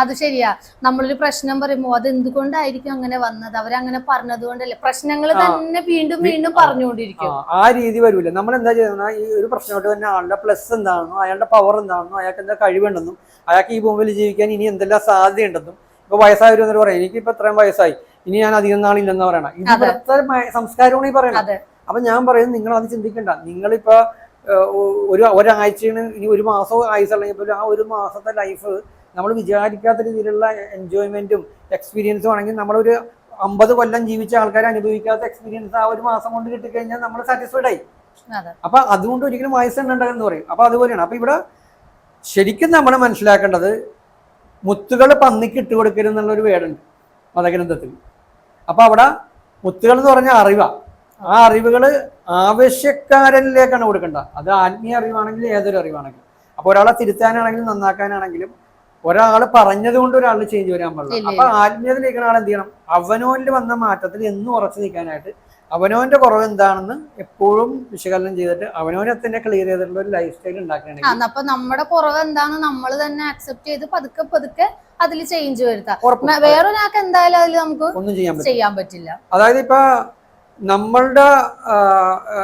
B: അത് ശരിയാ. നമ്മളൊരു പ്രശ്നം പറയുമ്പോ അത് എന്തുകൊണ്ടായിരിക്കും അങ്ങനെ വന്നത്? അവരങ്ങനെ പറഞ്ഞത് കൊണ്ടല്ലേ പ്രശ്നങ്ങൾ തന്നെ വീണ്ടും വീണ്ടും. പറഞ്ഞുകൊണ്ടിരിക്കും.
A: ആ, രീതി വരൂല. നമ്മൾ എന്താ ചെയ്യുന്ന? ഈ ഒരു പ്രശ്നമായിട്ട് തന്നെ ആളുടെ പ്ലസ് എന്താണെന്നും അയാളുടെ പവർ എന്താണെന്നും അയാൾക്ക് എന്താ കഴിവുണ്ടെന്നും അയാൾക്ക് ഈ ഭൂമിയിൽ ജീവിക്കാൻ ഇനി എന്തെല്ലാം സാധ്യതയുണ്ടെന്നും ഇപ്പൊ വയസ്സായവരും എന്നിട്ട് പറയാം എനിക്ക് ഇപ്പൊ ഇത്രയും വയസ്സായി. ഇനി ഞാൻ അധികം നാളില്ലെന്ന് പറയണം. ഇത്. ഇവിടുത്തെ സംസ്കാരമാണ് ഈ പറയണത് അപ്പൊ ഞാൻ പറയുന്നത് നിങ്ങൾ അത് ചിന്തിക്കണ്ട. നിങ്ങളിപ്പോ ഒരു ഒരാഴ്ചയാണ് ഇനി ഒരു മാസം ആയുസുള്ളെങ്കിൽ പോലും ആ ഒരു മാസത്തെ ലൈഫ് നമ്മൾ വിചാരിക്കാത്ത രീതിയിലുള്ള എൻജോയ്മെന്റും എക്സ്പീരിയൻസും ആണെങ്കിൽ നമ്മളൊരു അമ്പത് കൊല്ലം ജീവിച്ച ആൾക്കാർ അനുഭവിക്കാത്ത എക്സ്പീരിയൻസ് ആ ഒരു മാസം കൊണ്ട് കിട്ടിക്കഴിഞ്ഞാൽ നമ്മൾ സാറ്റിസ്ഫൈഡ് ആയി. അപ്പൊ അതുകൊണ്ട് ഒരിക്കലും വയസ്സ് എന്ന് പറയും. അപ്പൊ അതുപോലെയാണ്. അപ്പൊ ഇവിടെ ശരിക്കും നമ്മൾ മനസ്സിലാക്കേണ്ടത് മുത്തുകൾ പന്നിക്ക് ഇട്ട് കൊടുക്കരുത് എന്നുള്ള ഒരു വേടുണ്ട്. മതഗ്രന്ഥത്തിൽ. അപ്പൊ അവിടെ മുത്തുകൾ എന്ന് പറഞ്ഞാൽ അറിവാ. ആ അറിവുകൾ ആവശ്യക്കാരനിലേക്കാണ് കൊടുക്കേണ്ടത് അത് ആത്മീയ അറിവാണെങ്കിലും ഏതൊരു അറിവാണെങ്കിലും. അപ്പൊ ഒരാളെ തിരുത്താനാണെങ്കിലും നന്നാക്കാനാണെങ്കിലും ഒരാൾ പറഞ്ഞത് കൊണ്ട് ഒരാളിന് ചേഞ്ച് വരാൻ പാടില്ല. അപ്പൊ ആത്മീയത്തിലേക്കുന്ന ആൾ എന്ത് ചെയ്യണം? അവനോനിൽ വന്ന മാറ്റത്തിൽ എന്നും ഉറച്ചു നിൽക്കാനായിട്ട് അവനോന്റെ കുറവ് എന്താണെന്ന് എപ്പോഴും വിശകലനം ചെയ്തിട്ട് അവനോനെ തന്നെ ക്ലിയർ ചെയ്തിട്ടുള്ള ഒരു ലൈഫ് സ്റ്റൈൽ ഉണ്ടാക്കുകയാണെങ്കിൽ
B: അപ്പൊ നമ്മുടെ കുറവ് എന്താന്ന് നമ്മൾ തന്നെ അക്സെപ്റ്റ് ചെയ്ത് പതുക്കെ പതുക്കെ അതിൽ ചേഞ്ച് വരുത്താം. വേറൊരാൾക്ക് എന്തായാലും അതിൽ നമുക്ക്
A: ഒന്നും ചെയ്യാൻ
B: പറ്റില്ല.
A: അതായത് ഇപ്പൊ നമ്മളുടെ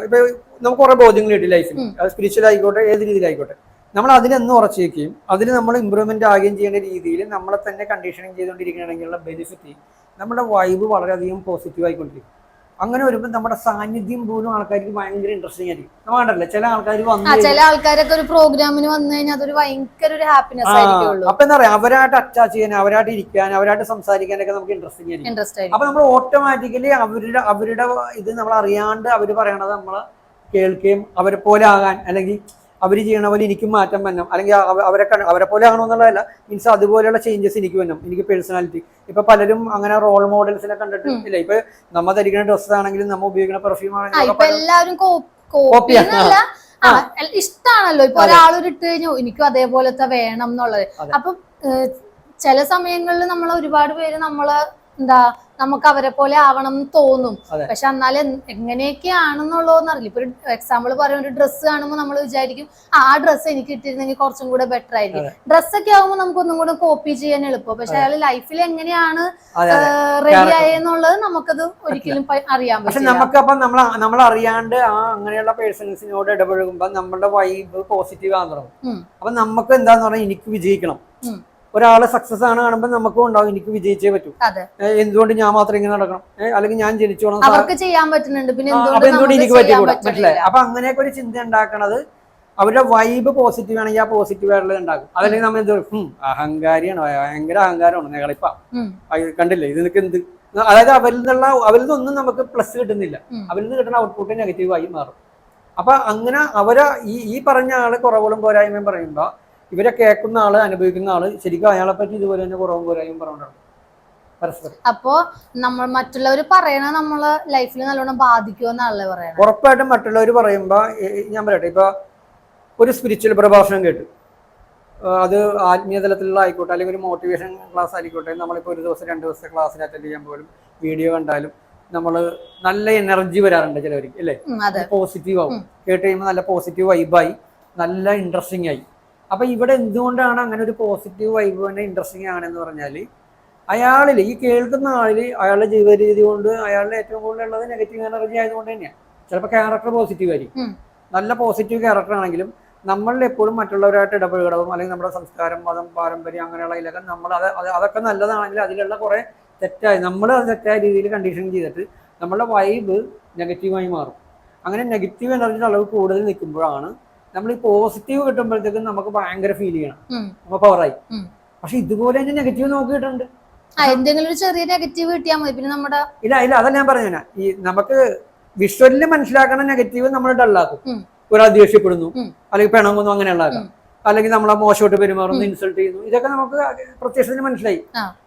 A: ഇപ്പൊ നമുക്ക് കുറെ ബോധ്യങ്ങൾ കിട്ടി ലൈഫിൽ. അത് സ്പിരിച്വൽ ആയിക്കോട്ടെ ഏത് രീതിയിലായിക്കോട്ടെ. നമ്മൾ അതിനെന്ന് ഉറച്ചു വയ്ക്കുകയും അതിൽ നമ്മൾ ഇമ്പ്രൂവ്മെന്റ് ആകുകയും ചെയ്യുന്ന രീതിയിൽ നമ്മളെ തന്നെ കണ്ടീഷനിങ് ചെയ്തുകൊണ്ടിരിക്കുകയാണെങ്കിലുള്ള ബെനിഫിറ്റ് നമ്മുടെ വൈബ് വളരെയധികം പോസിറ്റീവ് ആയിക്കൊണ്ടിരിക്കും. അങ്ങനെ വരുമ്പോൾ നമ്മുടെ സാന്നിധ്യം പോലും ആൾക്കാർക്ക് ഭയങ്കര ഇൻട്രസ്റ്റിംഗ് ആയിരിക്കും. നമ്മൾ ചില ആൾക്കാർ വന്നു
B: ചില ആൾക്കാരൊക്കെ ഒരു പ്രോഗ്രാമിന് വന്നു കഴിഞ്ഞാൽ അതൊരു ഭയങ്കര ഒരു ഹാപ്പിനെസ്
A: ആയിരിക്കും
B: ആയിരിക്കുള്ളൂ.
A: അപ്പൊ എന്താ പറയാ അവരായിട്ട് അറ്റാച്ച് ചെയ്യാൻ അവരായിട്ട് ഇരിക്കാൻ അവരായിട്ട് സംസാരിക്കാനൊക്കെ നമുക്ക് ഇൻട്രസ്റ്റിംഗ് ആയിരിക്കും.
B: ഇൻട്രസ്റ്റ് ആയിരിക്കും.
A: അപ്പൊ നമ്മൾ ഓട്ടോമാറ്റിക്കലി അവരുടെ അവരുടെ ഇത് നമ്മൾ അറിയാണ്ട് അവർ പറയണത് നമ്മൾ കേൾക്കുകയും അവരെ പോലെ ആകാൻ അല്ലെങ്കിൽ അവർ ചെയ്യണ പോലെ എനിക്കും മാറ്റം വരണം. അല്ലെങ്കിൽ അവരെ അവരെ പോലെ ആകണമെന്നുള്ളതല്ല. മീൻസ് അതുപോലെയുള്ള ചേഞ്ചസ് എനിക്ക് വരണം. എനിക്ക് പേഴ്സണാലിറ്റി ഇപ്പൊ പലരും അങ്ങനെ റോൾ മോഡൽസിനെ കണ്ടിട്ട് ഇല്ല. ഇപ്പൊ നമ്മ ധരിക്കുന്ന ഡ്രസ്സ് ആണെങ്കിലും നമ്മ ഉപയോഗിക്കുന്ന പെർഫ്യൂം ആണെങ്കിലും
B: ഇഷ്ടാണല്ലോ. ഇപ്പൊ ഒരാളൊരിട്ട് കഴിഞ്ഞു എനിക്കും അതേപോലത്തെ വേണം എന്നുള്ളത്. അപ്പൊ ചില സമയങ്ങളിൽ നമ്മൾ ഒരുപാട് പേര് നമ്മൾ എന്താ നമുക്ക് അവരെ പോലെ ആവണം എന്ന് തോന്നും. പക്ഷെ എന്നാലും എങ്ങനെയൊക്കെയാണെന്നുള്ളതെന്ന് അറിയില്ല. ഇപ്പൊ ഒരു എക്സാമ്പിൾ പറയുമ്പോൾ ഒരു ഡ്രസ്സ് കാണുമ്പോൾ നമ്മൾ വിചാരിക്കും ആ ഡ്രസ്സ് എനിക്ക് ഇട്ടിരുന്നെങ്കിൽ കുറച്ചും കൂടെ ബെറ്റർ ആയിരിക്കും. ഡ്രസ്സൊക്കെ ആകുമ്പോൾ നമുക്ക് ഒന്നും കൂടെ കോപ്പി ചെയ്യാൻ എളുപ്പം. പക്ഷെ അയാൾ ലൈഫിൽ എങ്ങനെയാണ്. റെഡി ആയെന്നുള്ളത് നമുക്കത് ഒരിക്കലും അറിയാൻ
A: പറ്റും
B: നമുക്ക്
A: നമുക്കപ്പം നമ്മൾ നമ്മൾ അറിയാണ്ട് ആ അങ്ങനെയുള്ള പേഴ്സൺസിനോട് ഇടപഴകുമ്പോൾ നമ്മുടെ വൈബ് പോസിറ്റീവ് ആണെന്ന് തുടങ്ങും അപ്പൊ നമുക്ക് എന്താന്ന് പറഞ്ഞാൽ എനിക്ക് വിജയിക്കണം. ഒരാൾ സക്സസ് ആണ് കാണുമ്പോൾ നമുക്കും ഉണ്ടാവും എനിക്ക് വിജയിച്ചേ പറ്റൂ. എന്തുകൊണ്ട് ഞാൻ മാത്രം ഇങ്ങനെ നടക്കണം? അല്ലെങ്കിൽ ഞാൻ ജനിച്ചോളാം
B: അവർക്ക് ചെയ്യാൻ പറ്റുന്നുണ്ട് പിന്നെ എന്തുകൊണ്ട്
A: എനിക്ക്
B: പറ്റില്ല?
A: അപ്പൊ അങ്ങനെയൊക്കെ ഒരു ചിന്ത ഉണ്ടാക്കണത് അവരുടെ വൈബ് പോസിറ്റീവ് ആണെങ്കിൽ ആ പോസിറ്റീവ് ആയിട്ടുള്ളത് ഉണ്ടാക്കും. അതല്ലെങ്കിൽ നമ്മൾ എന്ത് പറയും, "ഹും, അഹങ്കാരിയാണ് ഭയങ്കര അഹങ്കാരമാണ്
B: ഞങ്ങളിപ്പ.
A: കണ്ടില്ലേ? ഇത് നിനക്ക് എന്ത്? അതായത് അവരിൽ നിന്നുള്ള അവരിൽ നിന്നൊന്നും നമുക്ക് പ്ലസ് കിട്ടുന്നില്ല. അവരിൽ നിന്ന് കിട്ടുന്ന ഔട്ട്പുട്ട് നെഗറ്റീവ് ആയി മാറും. അപ്പൊ അങ്ങനെ അവരെ ഈ ഈ പറഞ്ഞ ആൾ കുറവുകളും പോരായ്മയും പറയുമ്പോ ഇവരെ കേൾക്കുന്ന ആൾ അനുഭവിക്കുന്ന ആൾ ശരിക്കും അയാളെ പറ്റി ഇതുപോലെ തന്നെ കുറവും കുറയും പറഞ്ഞിട്ടുണ്ട്.
B: അപ്പോ നമ്മൾ മറ്റുള്ളവർ പറയണ നമ്മളെ ലൈഫിൽ നല്ലോണം ബാധിക്കുമെന്നാണല്ലേ പറയുന്നത്
A: ഉറപ്പായിട്ടും മറ്റുള്ളവർ പറയുമ്പോ ഞാൻ പറയട്ടെ ഇപ്പൊ ഒരു സ്പിരിച്വൽ പ്രഭാഷണം കേട്ടു. അത് ആത്മീയതലത്തിലുള്ള ആയിക്കോട്ടെ അല്ലെങ്കിൽ ഒരു മോട്ടിവേഷൻ ക്ലാസ് ആയിക്കോട്ടെ നമ്മളിപ്പോൾ ഒരു ദിവസം രണ്ട് ദിവസത്തെ ക്ലാസ്സിന് അറ്റൻഡ് ചെയ്യാൻ പോലും വീഡിയോ കണ്ടാലും നമ്മൾ നല്ല എനർജി വരാറുണ്ട് ചിലവർക്ക് അല്ലേ? പോസിറ്റീവ് ആവും. കേട്ട് കഴിയുമ്പോൾ നല്ല പോസിറ്റീവ് വൈബായി നല്ല ഇൻട്രസ്റ്റിംഗ് ആയി. അപ്പൊ ഇവിടെ എന്തുകൊണ്ടാണ് അങ്ങനെ ഒരു പോസിറ്റീവ് വൈബ് തന്നെ ഇൻട്രസ്റ്റിംഗ് ആണെന്ന് പറഞ്ഞാൽ അയാളിൽ ഈ കേൾക്കുന്ന ആളിൽ അയാളുടെ ജീവിത രീതി കൊണ്ട് അയാളുടെ ഏറ്റവും കൂടുതൽ ഉള്ളത് നെഗറ്റീവ് എനർജി ആയതുകൊണ്ട് തന്നെയാണ് ചിലപ്പോൾ ക്യാരക്ടർ പോസിറ്റീവ് ആയിരിക്കും. നല്ല പോസിറ്റീവ് ക്യാരക്ടർ ആണെങ്കിലും നമ്മളിൽ എപ്പോഴും മറ്റുള്ളവരായിട്ട് ഇടപഴകടവും അല്ലെങ്കിൽ നമ്മുടെ സംസ്കാരം മതം പാരമ്പര്യം അങ്ങനെയുള്ള ഇതിലൊക്കെ നമ്മൾ അത് അത് അതൊക്കെ നല്ലതാണെങ്കിൽ അതിലുള്ള കുറേ തെറ്റായി നമ്മൾ അത് തെറ്റായ രീതിയിൽ കണ്ടീഷൻ ചെയ്തിട്ട് നമ്മളുടെ വൈബ് നെഗറ്റീവായി മാറും. അങ്ങനെ നെഗറ്റീവ് എനർജിയുടെ അളവ് കൂടുതൽ നിൽക്കുമ്പോഴാണ് നമ്മൾ ഈ പോസിറ്റീവ് കിട്ടുമ്പോഴത്തേക്കും നമുക്ക് ഭയങ്കര ഫീൽ ചെയ്യണം.
B: നമ്മ
A: നമ്മൾ പവറായി. പക്ഷെ ഇതുപോലെ തന്നെ നെഗറ്റീവ് നോക്കിയിട്ടുണ്ട്.
B: എന്തെങ്കിലും ഒരു ചെറിയ നെഗറ്റീവ് കിട്ടിയാൽ മതി. പിന്നെ നമ്മുടെ
A: ഇല്ല ഇല്ല അതല്ല ഞാൻ പറഞ്ഞ ഈ നമുക്ക് വിഷ്വലിൽ മനസ്സിലാക്കണ നെഗറ്റീവ് നമ്മൾ ഡള്ളാക്കും. ഒരാൾ ദേഷ്യപ്പെടുന്നു അല്ലെങ്കിൽ പിണങ്ങുന്നു അങ്ങനെയുള്ളതാക്കാം. അല്ലെങ്കിൽ നമ്മളെ മോശമായിട്ട് പെരുമാറുന്നു ഇൻസൾട്ട് ചെയ്യുന്നു. ഇതൊക്കെ നമുക്ക് പ്രത്യക്ഷത്തിന് മനസ്സിലായി.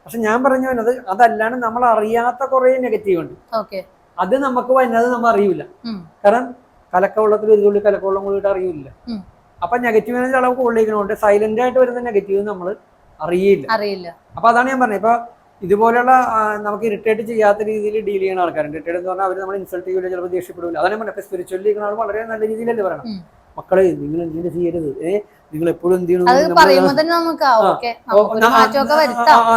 A: പക്ഷെ ഞാൻ പറഞ്ഞു വരുന്നത് അതല്ലാണ്ട് നമ്മൾ അറിയാത്ത കുറെ നെഗറ്റീവ് ഉണ്ട്. അത് നമുക്ക് വരുന്നത് നമ്മൾ അറിയില്ല കാരണം കലക്കവെള്ളത്തിൽ ഒരു തുള്ളി കലക്കവെള്ളം കൂടിയിട്ട് അറിയില്ല. അപ്പൊ നെഗറ്റീവ് എനർജി അളവ് കൂടുതലിരിക്കണോണ്ട് സൈലന്റ് ആയിട്ട് വരുന്ന നെഗറ്റീവ് നമ്മൾ അറിയില്ല.
B: അറിയില്ല.
A: അപ്പൊ അതാണ് ഞാൻ പറഞ്ഞത്. ഇപ്പൊ ഇതുപോലെയുള്ള നമുക്ക് ഇറിറ്റേറ്റ് ചെയ്യാത്ത രീതിയിൽ ഡീൽ ചെയ്യുന്ന ആൾക്കാരുണ്ട്. ഇറിറ്റേറ്റ് എന്ന് പറഞ്ഞാൽ അവർ നമ്മൾ ഇൻസൾട്ട് ചെയ്യില്ല ചിലപ്പോൾ ദേഷ്യപ്പെടില്ല അതാണ് പറഞ്ഞത്. ഇപ്പൊ സ്പിരിച്വലി ഇരിക്കുന്ന ആൾ വളരെ നല്ല രീതിയിലല്ലേ പറയണം. മക്കളെ നിങ്ങൾ എന്തിനു ചെയ്യരുത്? ഏ? നിങ്ങൾ എപ്പോഴും എന്ത് ചെയ്യണം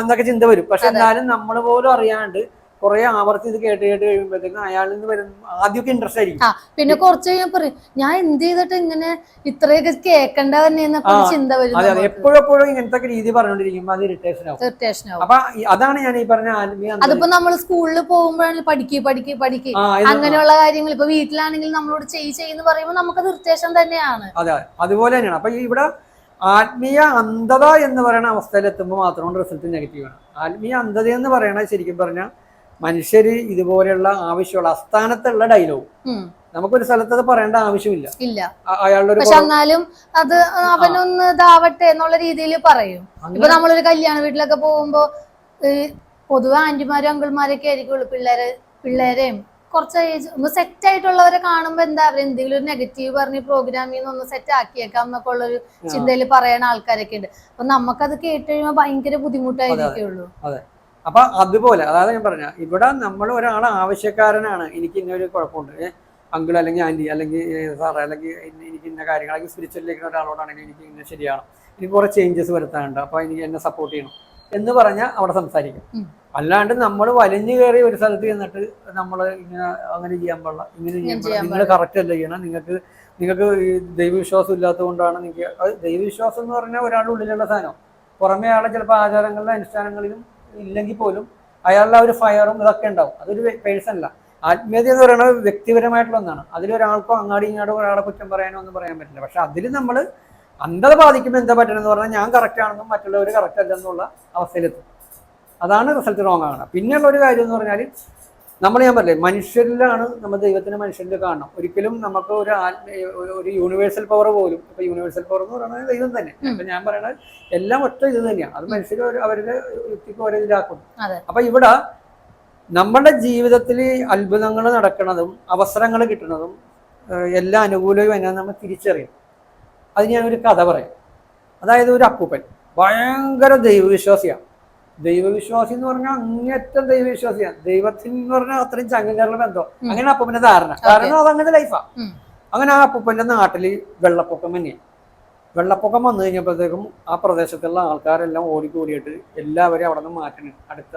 A: എന്നൊക്കെ ചിന്ത വരും. പക്ഷെ. എന്നാലും നമ്മൾ പോലും അറിയാണ്ട് കുറെ ആവർത്തി ഇത് കേട്ട് കേട്ട് കഴിയുമ്പോഴത്തേക്കും അയാളിൽ നിന്ന് വരുന്ന ആദ്യമൊക്കെ ഇൻട്രസ്റ്റ് ആയിരിക്കും.
B: ആ പിന്നെ കുറച്ച് കഴിഞ്ഞാൽ പറയും ഞാൻ എന്ത് ചെയ്തിട്ട് ഇങ്ങനെ ഇത്രയൊക്കെ കേൾക്കണ്ട തന്നെ ചിന്ത വരും
A: അതെ അതെ. എപ്പോഴും എപ്പോഴും ഇങ്ങനത്തെ രീതി പറഞ്ഞുകൊണ്ടിരിക്കുമ്പോൾ അത് ഇറിറ്റേഷൻ ആവും.
B: ഇറിറ്റേഷൻ ആവും.
A: അപ്പൊ അതാണ് ഞാൻ ഈ പറഞ്ഞ ആത്മീയ.
B: അതിപ്പോ നമ്മൾ സ്കൂളിൽ പോകുമ്പോഴാണ് പഠിക്കുക
A: പഠിക്കുക പഠിക്കുക
B: അങ്ങനെയുള്ള കാര്യങ്ങൾ. ഇപ്പൊ വീട്ടിലാണെങ്കിൽ നമ്മളോട് ചെയ് ചെയ്യുന്ന പറയുമ്പോൾ നമുക്കത് ഇറിറ്റേഷൻ തന്നെയാണ്.
A: അതെ അതുപോലെ തന്നെയാണ്. അപ്പൊ ഇവിടെ ആത്മീയ അന്ധത എന്ന് പറയുന്ന അവസ്ഥയിൽ എത്തുമ്പോൾ മാത്രമാണ് റിസൾട്ട് നെഗറ്റീവ് ആണ്. ആത്മീയ അന്ധത എന്ന് പറയുന്നത് ശരിക്കും പറഞ്ഞാൽ മനുഷ്യര് ഇതുപോലെയുള്ള ആവശ്യമുള്ള അസ്ഥാനത്തുള്ള ഡയലോഗ് നമുക്കൊരു സ്ഥലത്ത് അത് പറയേണ്ട ആവശ്യമില്ല.
B: ഇല്ല.
A: അയാളുടെ
B: പക്ഷെ എന്നാലും അത് അവനൊന്ന് ഇതാവട്ടെ എന്നുള്ള രീതിയിൽ പറയും. ഇപ്പൊ നമ്മളൊരു കല്യാണ വീട്ടിലൊക്കെ പോകുമ്പോ പൊതുവെ ആന്റിമാരും അങ്കിൾമാരൊക്കെ ആയിരിക്കുള്ളൂ പിള്ളേരെ പിള്ളേരെയും. കുറച്ച് ഏജ് ഒന്ന് സെറ്റ് ആയിട്ടുള്ളവരെ കാണുമ്പോ എന്താ അവർ എന്തെങ്കിലും ഒരു നെഗറ്റീവ് പറഞ്ഞ് പ്രോഗ്രാമിൽ നിന്ന് ഒന്ന് സെറ്റ് ആക്കിയേക്കാം എന്നൊക്കെ ഉള്ള ഒരു ചിന്തയിൽ പറയുന്ന ആൾക്കാരൊക്കെ ഉണ്ട്. അപ്പൊ നമുക്കത് കേട്ട് കഴിയുമ്പോൾ ഭയങ്കര ബുദ്ധിമുട്ടായിരിക്കുള്ളൂ.
A: അപ്പൊ അതുപോലെ അതായത് ഞാൻ പറഞ്ഞ ഇവിടെ നമ്മൾ ഒരാൾ ആവശ്യക്കാരനാണ്. എനിക്ക് ഇന്നൊരു കുഴപ്പമുണ്ട്. അങ്കിൾ അല്ലെങ്കിൽ ആന്റി അല്ലെങ്കിൽ സാറ് അല്ലെങ്കിൽ എനിക്ക് ഇന്ന കാര്യങ്ങൾ അല്ലെങ്കിൽ സ്പിരിച്വലിലേക്ക് ഒരാളോടാണെങ്കിൽ എനിക്ക് ഇന്ന ശരിയാണ്. എനിക്ക് കുറെ ചേഞ്ചസ് വരുത്താനുണ്ട്. അപ്പൊ എനിക്ക് എന്നെ സപ്പോർട്ട് ചെയ്യണം എന്ന് പറഞ്ഞാൽ അവിടെ സംസാരിക്കും. അല്ലാണ്ട് നമ്മൾ വലിഞ്ഞു കയറി ഒരു സ്ഥലത്ത് ചെന്നിട്ട് നമ്മൾ ഇങ്ങനെ അങ്ങനെ ചെയ്യാൻ പാടില്ല. ഇങ്ങനെ ചെയ്യാൻ
B: ചെയ്യാൻ
A: പാടില്ല. നിങ്ങൾ കറക്റ്റ് അല്ല ചെയ്യണം? നിങ്ങൾക്ക് നിങ്ങൾക്ക് ഈ ദൈവവിശ്വാസം ഇല്ലാത്തതുകൊണ്ടാണ് നിങ്ങൾക്ക് ദൈവവിശ്വാസം എന്ന് പറഞ്ഞാൽ ഒരാളുടെ ഉള്ളിലുള്ള സാധനം. പുറമേ ആളെ ചിലപ്പോൾ ആചാരങ്ങളിലും അനുഷ്ഠാനങ്ങളിലും ഇല്ലെങ്കിൽ പോലും അയാളുടെ ഒരു ഫയറും ഇതൊക്കെ ഉണ്ടാവും. അതൊരു പേഴ്സൺ അല്ല ആത്മീയത എന്ന് പറയുന്നത് വ്യക്തിപരമായിട്ടുള്ള ഒന്നാണ്. അതിലൊരാൾക്കോ അങ്ങാടി ഇങ്ങാടോ ഒരാളെ കുറ്റം പറയാനോ ഒന്നും പറയാൻ പറ്റില്ല. പക്ഷെ അതിൽ നമ്മൾ അന്ധത ബാധിക്കുമ്പോൾ എന്താ പറ്റണമെന്ന് പറഞ്ഞാൽ ഞാൻ കറക്റ്റ് ആണെന്നും മറ്റുള്ളവർ കറക്റ്റ് അല്ലെന്നുള്ള അവസ്ഥയിലെത്തും. അതാണ് റിസൾട്ട് റോങ് ആകണം. പിന്നെയുള്ള ഒരു കാര്യം എന്ന് പറഞ്ഞാൽ നമ്മൾ ഞാൻ പറഞ്ഞില്ലേ മനുഷ്യരിലാണ് നമ്മൾ ദൈവത്തിന് മനുഷ്യന്റെ കാണണം. ഒരിക്കലും നമുക്ക് ഒരു ആത്മീയ ഒരു- യൂണിവേഴ്സൽ പവർ പോലും ഇപ്പൊ യൂണിവേഴ്സൽ പവർ എന്ന് പറയുന്നത് ദൈവം തന്നെ. അപ്പൊ ഞാൻ പറയുന്നത് എല്ലാം ഒറ്റ ഇത് തന്നെയാണ് അത് മനുഷ്യർ അവരുടെ യുക്തിക്ക് ഓരോ ഇതിലാക്കുന്നു അപ്പൊ ഇവിടെ നമ്മുടെ ജീവിതത്തിൽ അത്ഭുതങ്ങൾ നടക്കുന്നതും അവസരങ്ങൾ കിട്ടുന്നതും എല്ലാ അനുകൂലവും എന്നാ നമ്മൾ തിരിച്ചറിയും? അത് ഞാനൊരു കഥ പറയാം. അതായത് ഒരു അപ്പൂപ്പൻ. ഭയങ്കര ദൈവവിശ്വാസിയാണ്. ദൈവവിശ്വാസി എന്ന് പറഞ്ഞാൽ അങ്ങേറ്റം ദൈവവിശ്വാസിയാണ് ദൈവത്തിന് എന്ന് പറഞ്ഞാൽ അത്രയും ചങ്ങലുള്ള ബന്ധം. അങ്ങനെ അപ്പൂപ്പന്റെ ധാരണ. കാരണം അത് അങ്ങനെ ലൈഫാ അങ്ങനെ ആ അപ്പൂപ്പന്റെ നാട്ടിൽ വെള്ളപ്പൊക്കം തന്നെയാണ് വെള്ളപ്പൊക്കം വന്നു കഴിഞ്ഞപ്പോഴത്തേക്കും ആ പ്രദേശത്തുള്ള ആൾക്കാരെല്ലാം ഓടിക്കൂടിയിട്ട് എല്ലാവരെയും അവിടെ നിന്ന് മാറ്റണേ. അടുത്ത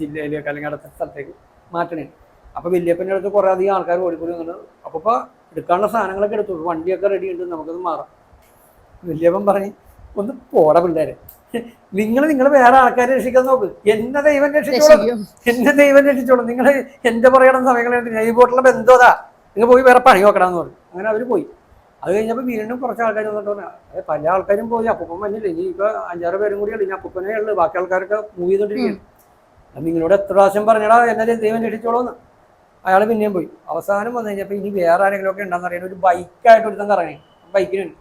A: ജില്ലയിലേക്ക് അല്ലെങ്കിൽ അടുത്ത സ്ഥലത്തേക്ക് മാറ്റണേ. അപ്പൊ വല്യപ്പന്റെ അടുത്ത് കുറെ അധികം ആൾക്കാർ ഓടിക്കൂടി വന്നിട്ട് അപ്പൊ എടുക്കാനുള്ള സാധനങ്ങളൊക്കെ എടുത്തു. വണ്ടിയൊക്കെ റെഡി ഉണ്ട് നമുക്കത് മാറാം. വല്യപ്പൻ പറഞ്ഞു ഒന്ന് പോടാ പിള്ളേരെ. നിങ്ങൾ നിങ്ങൾ വേറെ ആൾക്കാരെ രക്ഷിക്കാൻ നോക്ക്. എന്നെ ദൈവം രക്ഷിച്ചോളും. എന്നെ ദൈവം രക്ഷിച്ചോളും. നിങ്ങൾ എന്റെ പറയണ സമയങ്ങളുണ്ട് ഞാൻ ഈ ബോട്ടിലെ ബന്ധതാ നിങ്ങൾ പോയി വേറെ പണി നോക്കണം എന്ന് പറഞ്ഞു. അങ്ങനെ അവർ പോയി. അത് കഴിഞ്ഞപ്പോൾ വീണ്ടും കുറച്ച് ആൾക്കാർ വന്നിട്ട് പറഞ്ഞു പല ആൾക്കാരും പോയി. അപ്പൂപ്പൻ വന്നില്ലേ? ഇനി ഇപ്പൊ അഞ്ചാറ് പേരും കൂടി ഇനി അപ്പൂപ്പനെ ഉള്ളു. ബാക്കി ആൾക്കാരൊക്കെ മൂവ് ചെയ്തോണ്ടിരിക്കുകയാണ്. അത് നിങ്ങളോട് എത്ര പ്രാവശ്യം പറഞ്ഞടാ എന്നെ ദൈവം രക്ഷിച്ചോളൂന്ന്. അയാൾ പിന്നെയും പോയി. അവസാനം വന്നു കഴിഞ്ഞപ്പോൾ ഇനി വേറെ ആരെങ്കിലും ഒക്കെ ഉണ്ടെന്ന് അറിയാൻ ഒരു ബൈക്കായിട്ട് ഒരുത്തം കറങ്ങി. ബൈക്കിനുണ്ട്.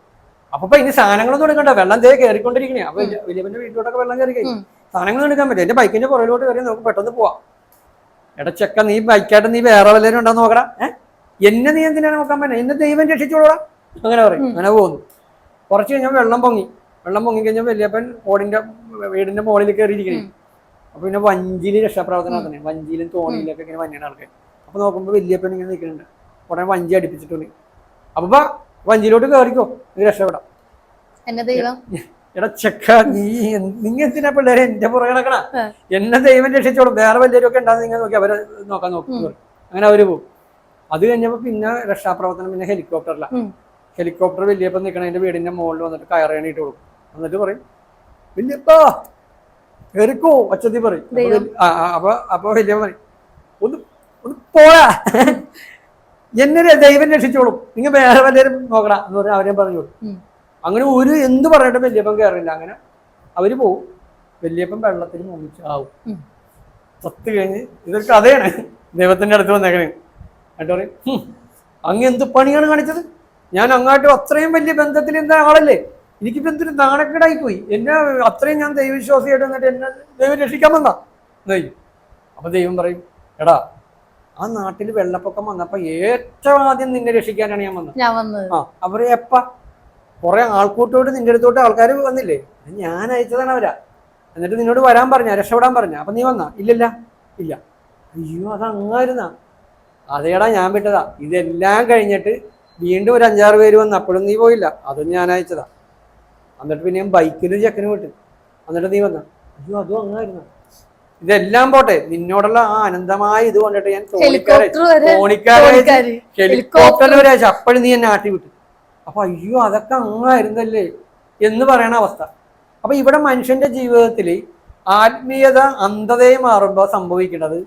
A: അപ്പൊ ഇനി സാധനങ്ങളൊന്നും എടുക്കണ്ട. വെള്ളം തേ കയറിക്കൊണ്ടിരിക്കണേ അപ്പൊ വലിയവന്റെ വീട്ടിലോട്ടൊക്കെ വെള്ളം കയറി കഴിഞ്ഞു. സാധനങ്ങൾ എടുക്കാൻ പറ്റും. എന്റെ ബൈക്കിന്റെ പുറകിലോട്ട് കയറി നമുക്ക് പെട്ടെന്ന് പോവാം. എടാ ചെക്ക നീ ബൈക്കായിട്ട് നീ വേറെ വല്ലവരും ഉണ്ടോ നോക്കടാ. ഏഹ് എന്നെ നീ എന്തിനാണ് നോക്കാൻ പറ്റുന്നത് എന്നെ ദൈവം രക്ഷിച്ചോളാ അങ്ങനെ പറയും. അങ്ങനെ പോകുന്നു. കുറച്ച് കഴിഞ്ഞാൽ വെള്ളം പൊങ്ങി. വെള്ളം പൊങ്ങി കഴിഞ്ഞാൽ വലിയപ്പൻ ഓടിന്റെ വീടിന്റെ മുകളിൽ കയറിയിരിക്കണേ. അപ്പൊ പിന്നെ വഞ്ചിയിൽ രക്ഷാപ്രവർത്തനം നടത്തണേ വഞ്ചിയിലും തോണിയിലൊക്കെ ഇങ്ങനെ വഞ്ഞണ ആൾക്കാർ അപ്പൊ നോക്കുമ്പോ വലിയപ്പൻ ഇങ്ങനെ നിൽക്കുന്നുണ്ട്. ഉടനെ വഞ്ചി അടുപ്പിച്ചിട്ടുണ്ട്. അപ്പൊ വഞ്ചിയിലോട്ട് കയറിക്കോ നീ രക്ഷപ്പെടാം.
B: എന്റെ ദൈവം.
A: എടാ ചെക്ക നീ നിങ്ങ എന്തിനാ പിള്ളേരെ എന്റെ പുറകെ നടക്കണ?
B: ആ.
A: എന്നെ ദൈവം രക്ഷിച്ചോളും വേറെ വല്ലവരും ഒക്കെ ഉണ്ടാകുന്ന നിങ്ങൾ നോക്കി അവരെ നോക്കാൻ നോക്കും അങ്ങനെ അവർ പോകും അത് കഴിഞ്ഞപ്പോ പിന്നെ രക്ഷാപ്രവർത്തനം പിന്നെ ഹെലികോപ്റ്ററിലാണ്. ഹെലികോപ്റ്റർ വലിയപ്പം നിൽക്കണതിന്റെ വീടിന്റെ മുകളിൽ വന്നിട്ട് കയറേണിട്ട് കൊടുക്കും എന്നിട്ട് പറയും വലിയപ്പാ കയറിക്കോ ഒച്ചത്തി പറയും. അപ്പൊ അപ്പൊ വലിയ പറയും ഒന്ന് ഒന്ന് പോടാ. എന്നെ ദൈവം രക്ഷിച്ചോളും. നിങ്ങൾ വേറെ വല്ലവരും നോക്കടാ എന്ന് പറഞ്ഞാൽ അവരെ പറഞ്ഞു അങ്ങനെ ഒരു എന്ത് പറഞ്ഞിട്ട് വല്യപ്പൻ കയറില്ല അങ്ങനെ അവർ പോവും. വല്യപ്പൻ വെള്ളത്തിൽ മുങ്ങിച്ചാവും
B: ഉം.
A: സത്ത് കഴിഞ്ഞ് ഇതൊരു കഥയാണ്. ദൈവത്തിന്റെ അടുത്ത് വന്നേക്കണേ. എന്നിട്ട് പറയും "ഹും, അങ്ങ് എന്ത് പണിയാണ് കാണിച്ചത്? ഞാൻ അങ്ങാട്ടും അത്രയും വലിയ ബന്ധത്തിൽ എന്താ ആളല്ലേ? എനിക്കിപ്പോ എന്തൊരു നാണക്കേടായി പോയി. എന്നെ അത്രയും ഞാൻ ദൈവവിശ്വാസിയായിട്ട് എന്നിട്ട് എന്നെ ദൈവം രക്ഷിക്കാൻ വന്നാ? അപ്പൊ ദൈവം പറയും എടാ ആ നാട്ടിൽ വെള്ളപ്പൊക്കം വന്നപ്പോ ഏറ്റവും ആദ്യം നിന്നെ രക്ഷിക്കാനാണ് ഞാൻ വന്നത്.
B: ഞാൻ വന്നത്.
A: ആ അവർ എപ്പ? കുറെ ആൾക്കൂട്ടോട്ട് നിന്റെ അടുത്തോട്ട് ആൾക്കാർ വന്നില്ലേ? ഞാൻ അയച്ചതാണ് അവരാ. എന്നിട്ട് നിന്നോട് വരാൻ പറഞ്ഞ രക്ഷപ്പെടാൻ പറഞ്ഞ. അപ്പൊ നീ വന്നാ? ഇല്ലല്ല. ഇല്ല. അയ്യോ അത് അങ്ങായിരുന്ന അതേടാ ഞാൻ വിട്ടതാ. ഇതെല്ലാം കഴിഞ്ഞിട്ട് വീണ്ടും ഒരു അഞ്ചാറ് പേര് വന്ന് അപ്പോഴും നീ പോയില്ല. അതും ഞാൻ അയച്ചതാ. എന്നിട്ട് പിന്നെ ഞാൻ ചെക്കനും ചെക്കന് വിട്ടു. എന്നിട്ട് നീ വന്ന? അയ്യോ അതും അങ്ങായിരുന്ന ഇതെല്ലാം പോട്ടെ നിന്നോടുള്ള ആ അനന്തമായ ഇത് കൊണ്ടിട്ട് ഞാൻ
B: ഹെലികോപ്റ്റർ വരെ
A: തോണിക്കാരെ.
B: തോണിക്കാര്.
A: ഹെലികോപ്റ്ററിൽ വരെ അയച്ചു അപ്പോഴും നീ എന്നെ ആട്ടി വിട്ടു. അപ്പൊ അയ്യോ അതൊക്കെ അങ്ങായിരുന്നല്ലേ എന്ന് പറയണ അവസ്ഥ. അപ്പൊ ഇവിടെ മനുഷ്യന്റെ ജീവിതത്തിൽ ആത്മീയത അന്ധതയെ മാറുമ്പോൾ സംഭവിക്കുന്നത്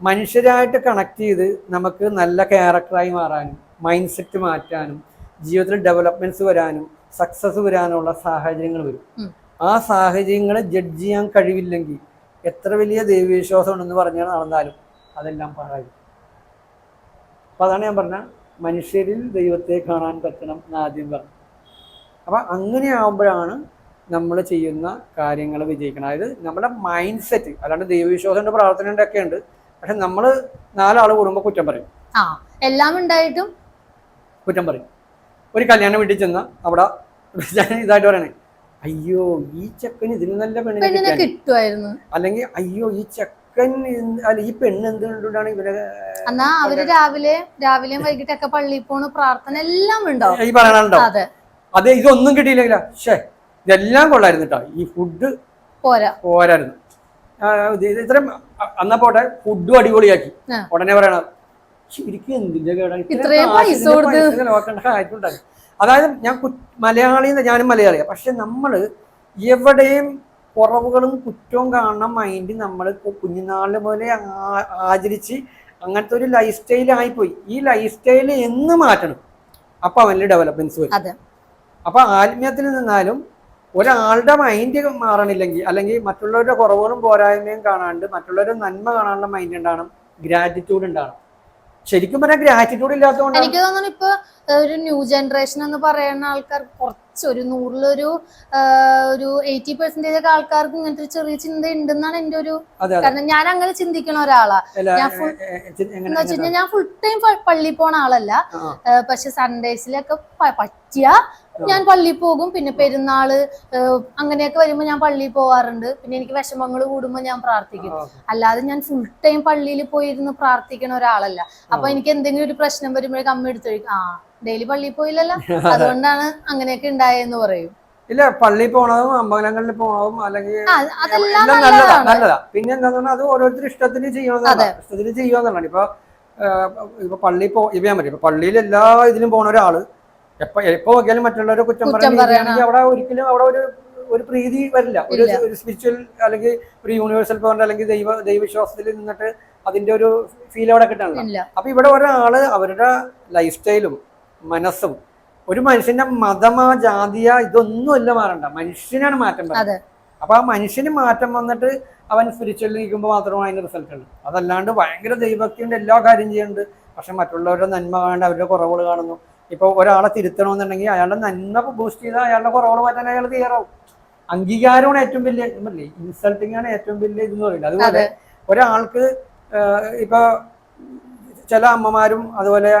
A: മനുഷ്യരായിട്ട് കണക്ട് ചെയ്ത് നമുക്ക് നല്ല ക്യാരക്ടറായി മാറാനും മൈൻഡ് സെറ്റ് മാറ്റാനും ജീവിതത്തിൽ ഡെവലപ്മെന്റ്സ് വരാനും സക്സസ് വരാനുള്ള സാഹചര്യങ്ങൾ വരും. ആ സാഹചര്യങ്ങളെ ജഡ്ജ് ചെയ്യാൻ കഴിവില്ലെങ്കിൽ എത്ര വലിയ ദൈവവിശ്വാസം ഉണ്ടെന്ന് പറഞ്ഞാൽ നടന്നാലും അതെല്ലാം പാഴായി അപ്പൊ അതാണ് ഞാൻ പറഞ്ഞ മനുഷ്യരിൽ ദൈവത്തെ കാണാൻ പറ്റണം എന്ന് ആദ്യം പറഞ്ഞു അപ്പൊ അങ്ങനെ ആവുമ്പോഴാണ് നമ്മൾ ചെയ്യുന്ന കാര്യങ്ങൾ വിജയിക്കണം. അതായത് നമ്മുടെ മൈൻഡ് സെറ്റ് അല്ലാണ്ട് ദൈവവിശ്വാസമുണ്ട് പ്രാർത്ഥനയുടെ ഒക്കെ ഉണ്ട്. പക്ഷെ നമ്മൾ നാലാൾ കൂടുമ്പോൾ കുറ്റം പറയും.
B: ആ എല്ലാം ഉണ്ടായിട്ടും
A: കുറ്റം പറയും. ഒരു കല്യാണം വീട്ടിൽ ചെന്ന അവിടെ ഇതായിട്ട് പറയണേ അയ്യോ ഈ ചെക്കൻ ഇതിന് നല്ല പെണ്ണിനെ
B: കിട്ടുമായിരുന്നു
A: അല്ലെങ്കിൽ അയ്യോ ഈ ചെക്കൻ അല്ല ഈ പെണ്ണ് എന്തുകൊണ്ടാണ് ഇവരെ
B: എന്നാ അവർ രാവിലെ രാവിലെയും വൈകിട്ടൊക്കെ പള്ളിയിൽ പോണ പ്രാർത്ഥന എല്ലാം ഉണ്ടോ?
A: ഈ പറയണുണ്ടോ
B: അതെ.
A: അതെ ഇതൊന്നും കിട്ടിയില്ല ഷേ ഇതെല്ലാം കൊള്ളായിരുന്നു കേട്ടോ. ഈ ഫുഡ്
B: പോരാ.
A: പോരായിരുന്നു. ഇത്രയും അന്നാ പോട്ടെ ഫുഡും അടിപൊളിയാക്കി. ഉടനെ പറയണ. ശരിക്കും എന്തിന്റെ കേടാണ് ഇത്രയും
B: ഇത്രയും പൈസ കൊടുത്ത്
A: അതായത് ഞാൻ മലയാളി ഞാനും മലയാളിയാ. പക്ഷെ നമ്മൾ എവിടെയും കുറവുകളും കുറ്റവും കാണുന്ന മൈൻഡ് നമ്മൾ കുഞ്ഞുനാളിൽ പോലെ ആചരിച്ച് അങ്ങനത്തെ ഒരു ലൈഫ് സ്റ്റൈൽ ആയിപ്പോയി. ഈ ലൈഫ് സ്റ്റൈൽ എന്ന് മാറ്റണം. അപ്പൊ അവനിൽ ഡെവലപ്മെന്റ്സ് വരും. അപ്പൊ ആത്മീയത്തിൽ നിന്നാലും ഒരാളുടെ മൈൻഡ് മാറണില്ലെങ്കിൽ അല്ലെങ്കിൽ മറ്റുള്ളവരുടെ കുറവുകളും പോരായ്മയും കാണാണ്ട് മറ്റുള്ളവരുടെ നന്മ കാണാനുള്ള മൈൻഡ് ഉണ്ടാവണം. ഗ്രാറ്റിറ്റ്യൂഡ് ഉണ്ടാവണം. ശരിക്കും പറഞ്ഞാൽ ഗ്രാറ്റിറ്റ്യൂഡ് ഇല്ലാത്തതുകൊണ്ട്
B: എനിക്ക് തോന്നുന്നു ഇപ്പൊ ഒരു ന്യൂ ജനറേഷൻ എന്ന് പറയുന്ന ആൾക്കാർ കുറച്ച് ഒരു നൂറിലൊരു ഒരു എയ്റ്റി പെർസെന്റേജ് ഒക്കെ ആൾക്കാർക്ക് ഇങ്ങനത്തെ ഒരു ചെറിയ ചിന്ത ഉണ്ടെന്നാണ് എന്റെ ഒരു കാരണം ഞാൻ അങ്ങനെ ചിന്തിക്കണ ഒരാളാ. ഞാൻ എന്ന് വെച്ച് ഞാൻ ഫുൾ ടൈം പള്ളിയിൽ പോണ ആളല്ല. പക്ഷെ സൺഡേസിലൊക്കെ പറ്റിയ ഞാൻ പള്ളിയിൽ പോകും. പിന്നെ പെരുന്നാൾ അങ്ങനെയൊക്കെ വരുമ്പോ ഞാൻ പള്ളിയിൽ പോവാറുണ്ട്. പിന്നെ എനിക്ക് വിഷമങ്ങൾ കൂടുമ്പോ ഞാൻ പ്രാർത്ഥിക്കും. അല്ലാതെ ഞാൻ ഫുൾ ടൈം പള്ളിയിൽ പോയിരുന്ന് പ്രാർത്ഥിക്കണ ഒരാളല്ല. അപ്പൊ എനിക്ക് എന്തെങ്കിലും ഒരു പ്രശ്നം വരുമ്പോഴേക്കും അമ്മ എടുത്തു ആ ഡെയിലി പള്ളിയിൽ പോയില്ലല്ലോ? അതുകൊണ്ടാണ് അങ്ങനെയൊക്കെ ഉണ്ടായെന്ന് പറയും.
A: ഇല്ല പള്ളിയിൽ പോണതും അമ്പലങ്ങളിൽ പോണതും അല്ലെങ്കിൽ
B: അതെല്ലാം
A: എല്ലാം നല്ലതാ
B: നല്ലതാണ്
A: നല്ലതാ. പിന്നെ എന്താ പറഞ്ഞാൽ അത് ഓരോരുത്തർ ഇഷ്ടത്തിന് ചെയ്യണതാണ് ഇഷ്ടത്തിന് ചെയ്യുകയെന്നുള്ളതാണ് ഇപ്പൊ ഏഹ്, ഇപ്പൊ പള്ളി പോ ഇപ്പൊ ഞാൻ പറയും ഇപ്പൊ പള്ളിയിൽ എല്ലാ ഇതിലും പോണ ഒരാൾ എപ്പോ എപ്പോ നോക്കിയാലും മറ്റുള്ളവരെ കുറ്റം പറയുകയാണെങ്കിൽ അവിടെ ഒരിക്കലും അവിടെ ഒരു ഒരു പ്രീതി വരില്ല. ഒരു ഒരു സ്പിരിച്വൽ അല്ലെങ്കിൽ ഒരു യൂണിവേഴ്സൽ പവർ അല്ലെങ്കിൽ ദൈവ ദൈവവിശ്വാസത്തിൽ നിന്നിട്ട് അതിന്റെ ഒരു ഫീൽ അവിടെ കിട്ടാനില്ല
B: ഇല്ല.
A: അപ്പൊ ഇവിടെ ഒരാൾ അവരുടെ ലൈഫ് സ്റ്റൈലും മനസ്സും ഒരു മനുഷ്യന്റെ മതമാ ജാതിയ ഇതൊന്നുമല്ല മാറണ്ട. മനുഷ്യനാണ് മാറ്റം വരുന്നത് അപ്പൊ ആ മനുഷ്യന് മാറ്റം വന്നിട്ട് അവൻ സ്പിരിച്വലിൽ നിൽക്കുമ്പോൾ മാത്രമേ അതിന് റിസൾട്ട് ഉള്ളൂ അതല്ലാണ്ട് ഭയങ്കര ദൈവക്തിയുണ്ട് എല്ലാ കാര്യം ചെയ്യുന്നുണ്ട്. പക്ഷെ മറ്റുള്ളവരുടെ നന്മ കാണുന്നു അവരുടെ കുറവുകൾ കാണുന്നു. ഇപ്പൊ ഒരാളെ തിരുത്തണമെന്നുണ്ടെങ്കിൽ അയാളുടെ നന്മ ബൂസ്റ്റ് ചെയ്താൽ അയാളുടെ കുറവുകൾ മാറ്റാൻ അയാൾ തയ്യാറാവും. അംഗീകാരമാണ് ഏറ്റവും വലിയ ഇതല്ലേ ഇൻസൾട്ടിങ് ആണ് ഏറ്റവും വലിയ ഇതെന്ന് പറയുന്നത്. അതുപോലെ ഒരാൾക്ക് ഇപ്പൊ ചില അമ്മമാരും അതുപോലെ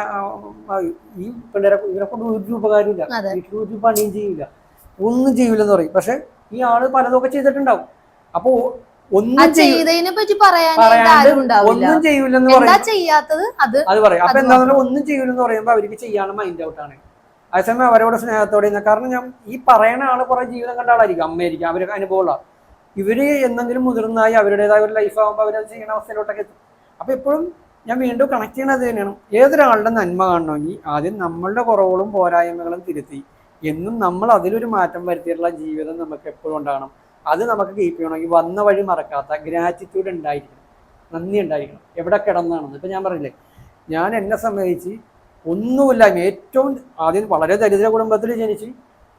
A: ഈ പിള്ളേരെ ഇവരെ കൊണ്ട് ഒരു ഉപകാരമില്ല. വീട്ടിൽ ഒരു പണിയും ചെയ്യില്ല. ഒന്നും ചെയ്യില്ലെന്ന് പറയും. പക്ഷെ ഈ ആൾ പലതൊക്കെ ചെയ്തിട്ടുണ്ടാവും. അപ്പോ
B: ആ
A: ഒന്നും
B: ചെയ്തതിനെ പറ്റി
A: ഒന്നും ചെയ്യൂലെന്ന്
B: ചെയ്യാത്തത് അത്
A: അത് പറയും. അപ്പൊ എന്താ ഒന്നും ചെയ്യൂലെന്ന് പറയുമ്പോൾ അവർക്ക് ചെയ്യാനുള്ള മൈൻഡ് ഔട്ട് ആണ്. അതേസമയം അവരോട് സ്നേഹത്തോടെ കാരണം ഞാൻ ഈ പറയണ ആൾ കുറെ ജീവിതം കണ്ട ആളായിരിക്കും. അമ്മയായിരിക്കും അവരൊക്കെ അനുഭവമുള്ള ഇവർ എന്തെങ്കിലും മുതിർന്നായി അവരുടേതായ ഒരു ലൈഫ് ആകുമ്പോൾ അവരത് ചെയ്യുന്ന അവസ്ഥയിലോട്ടൊക്കെ എത്തും. അപ്പൊ എപ്പോഴും ഞാൻ വീണ്ടും കണക്ട് ചെയ്യണത് തന്നെയാണ്. ഏതൊരാളുടെ നന്മ കാണണമെങ്കിൽ ആദ്യം നമ്മളുടെ കുറവുകളും പോരായ്മകളും തിരുത്തി. എന്നും നമ്മൾ അതിലൊരു മാറ്റം വരുത്തിയിട്ടുള്ള ജീവിതം നമുക്ക് എപ്പോഴും ഉണ്ടാകണം. അത് നമുക്ക് കീപ്പ് ചെയ്യണമെങ്കിൽ വന്ന വഴി മറക്കാത്ത ഗ്രാറ്റിറ്റ്യൂഡ് ഉണ്ടായിരിക്കണം. നന്ദി ഉണ്ടായിരിക്കണം. എവിടെ കിടന്നാണെന്ന്. ഇപ്പം ഞാൻ പറഞ്ഞില്ലേ ഞാൻ എന്നെ സംബന്ധിച്ച് ഒന്നുമില്ല ഏറ്റവും ആദ്യം വളരെ ദരിദ്ര കുടുംബത്തിൽ ജനിച്ച്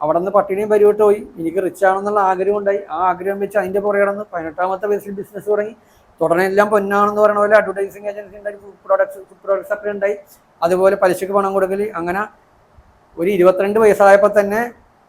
A: അവിടെ നിന്ന് പട്ടിണിയും പരിവിട്ട് പോയി. എനിക്ക് റിച്ച് ആണെന്നുള്ള ആഗ്രഹം ഉണ്ടായി. ആ ആഗ്രഹം വെച്ച് അതിന്റെ പുറകെ കിടന്ന് പതിനെട്ടാമത്തെ വയസ്സിൽ ബിസിനസ് തുടങ്ങി. തുടർന്ന് എല്ലാം പൊന്നാണെന്ന് പറയുന്ന പോലെ അഡ്വർടൈസിങ് ഏജൻസി ഉണ്ടായി പ്രോഡക്ട്സ് പ്രോഡക്ട്സ് ഒക്കെ ഉണ്ടായി. അതുപോലെ പലിശക്ക് പണം കൊടുക്കൽ അങ്ങനെ ഒരു ഇരുപത്തിരണ്ട് വയസ്സായപ്പോൾ തന്നെ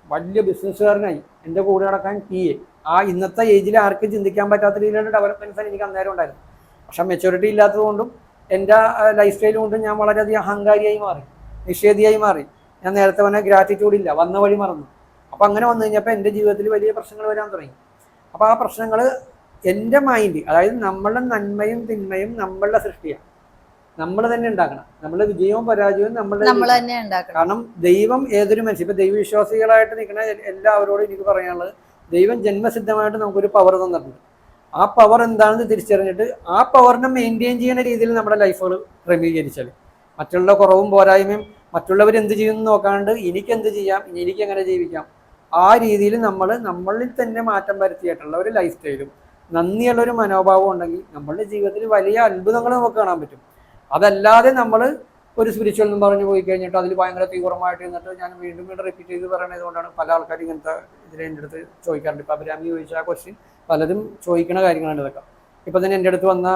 A: വലിയ ബിസിനസ്സുകാരനായി എന്റെ കൂടെ നടക്കാൻ എ ആ ഇന്നത്തെ ഏജിൽ ആർക്കും ചിന്തിക്കാൻ പറ്റാത്ത രീതിയിലുള്ള ഡെവലപ്മെന്റ്സ് എനിക്ക് അന്നേരം ഉണ്ടായിരുന്നത് പക്ഷെ മെച്ചൂരിറ്റി ഇല്ലാത്തതുകൊണ്ടും എന്റെ ലൈഫ് സ്റ്റൈൽ കൊണ്ടും ഞാൻ വളരെയധികം അഹങ്കാരിയായി മാറി നിഷേധിയായി മാറി. ഞാൻ നേരത്തെ പറഞ്ഞ ഗ്രാറ്റിറ്റ്യൂഡ് ഇല്ല വന്ന വഴി മറന്നു. അപ്പോൾ അങ്ങനെ വന്നു കഴിഞ്ഞപ്പോൾ എന്റെ ജീവിതത്തിൽ വലിയ പ്രശ്നങ്ങൾ വരാൻ തുടങ്ങി. അപ്പോൾ ആ പ്രശ്നങ്ങൾ എന്റെ മൈൻഡ് അതായത് നമ്മളുടെ നന്മയും തിന്മയും നമ്മളുടെ സൃഷ്ടിയാണ്. നമ്മൾ തന്നെ ഉണ്ടാക്കണം. നമ്മളുടെ വിജയവും പരാജയവും
B: നമ്മൾ തന്നെ ഉണ്ടാക്കണം.
A: കാരണം ദൈവം ഏതൊരു മനുഷ്യൻ ഇപ്പൊ ദൈവവിശ്വാസികളായിട്ട് നിൽക്കുന്ന എല്ലാവരോടും എനിക്ക് പറയാനുള്ളത് ദൈവം ജന്മസിദ്ധമായിട്ട് നമുക്കൊരു പവർ തന്നിട്ടുണ്ട്. ആ പവർ എന്താണെന്ന് തിരിച്ചറിഞ്ഞിട്ട് ആ പവറിനെ മെയിന്റെയിൻ ചെയ്യുന്ന രീതിയിൽ നമ്മുടെ ലൈഫുകൾ ക്രമീകരിച്ചാൽ മറ്റുള്ള കുറവും പോരായ്മയും മറ്റുള്ളവർ എന്ത് ചെയ്യുമെന്ന് നോക്കാണ്ട് എനിക്ക് എന്ത് ചെയ്യാം ഇനി എനിക്ക് എങ്ങനെ ജീവിക്കാം? ആ രീതിയിൽ നമ്മൾ നമ്മളിൽ തന്നെ മാറ്റം വരുത്തിയിട്ടുള്ള ഒരു ലൈഫ് സ്റ്റൈലും നന്ദിയുള്ള ഒരു മനോഭാവം ഉണ്ടെങ്കിൽ നമ്മളുടെ ജീവിതത്തിൽ വലിയ അത്ഭുതങ്ങൾ നമുക്ക് കാണാൻ പറ്റും. അതല്ലാതെ നമ്മൾ ഒരു സ്പിരിച്വൽ എന്ന് പറഞ്ഞു പോയി കഴിഞ്ഞിട്ട് അതിൽ ഭയങ്കര തീവ്രമായിട്ട് നിന്നിട്ട് ഞാൻ വീണ്ടും വീണ്ടും റിപ്പീറ്റ് ചെയ്ത് പറയണത് കൊണ്ടാണ് പല ആൾക്കാരും ഇങ്ങനത്തെ ഇതിൽ എന്റെ അടുത്ത് ചോദിക്കാറുണ്ട്. ഇപ്പം അഭിരാമി ചോദിച്ച ആ ക്വസ്റ്റ്യൻ പലരും ചോദിക്കണ കാര്യങ്ങളാണ് ഇതൊക്കെ. ഇപ്പം തന്നെ എന്റെ അടുത്ത് വന്ന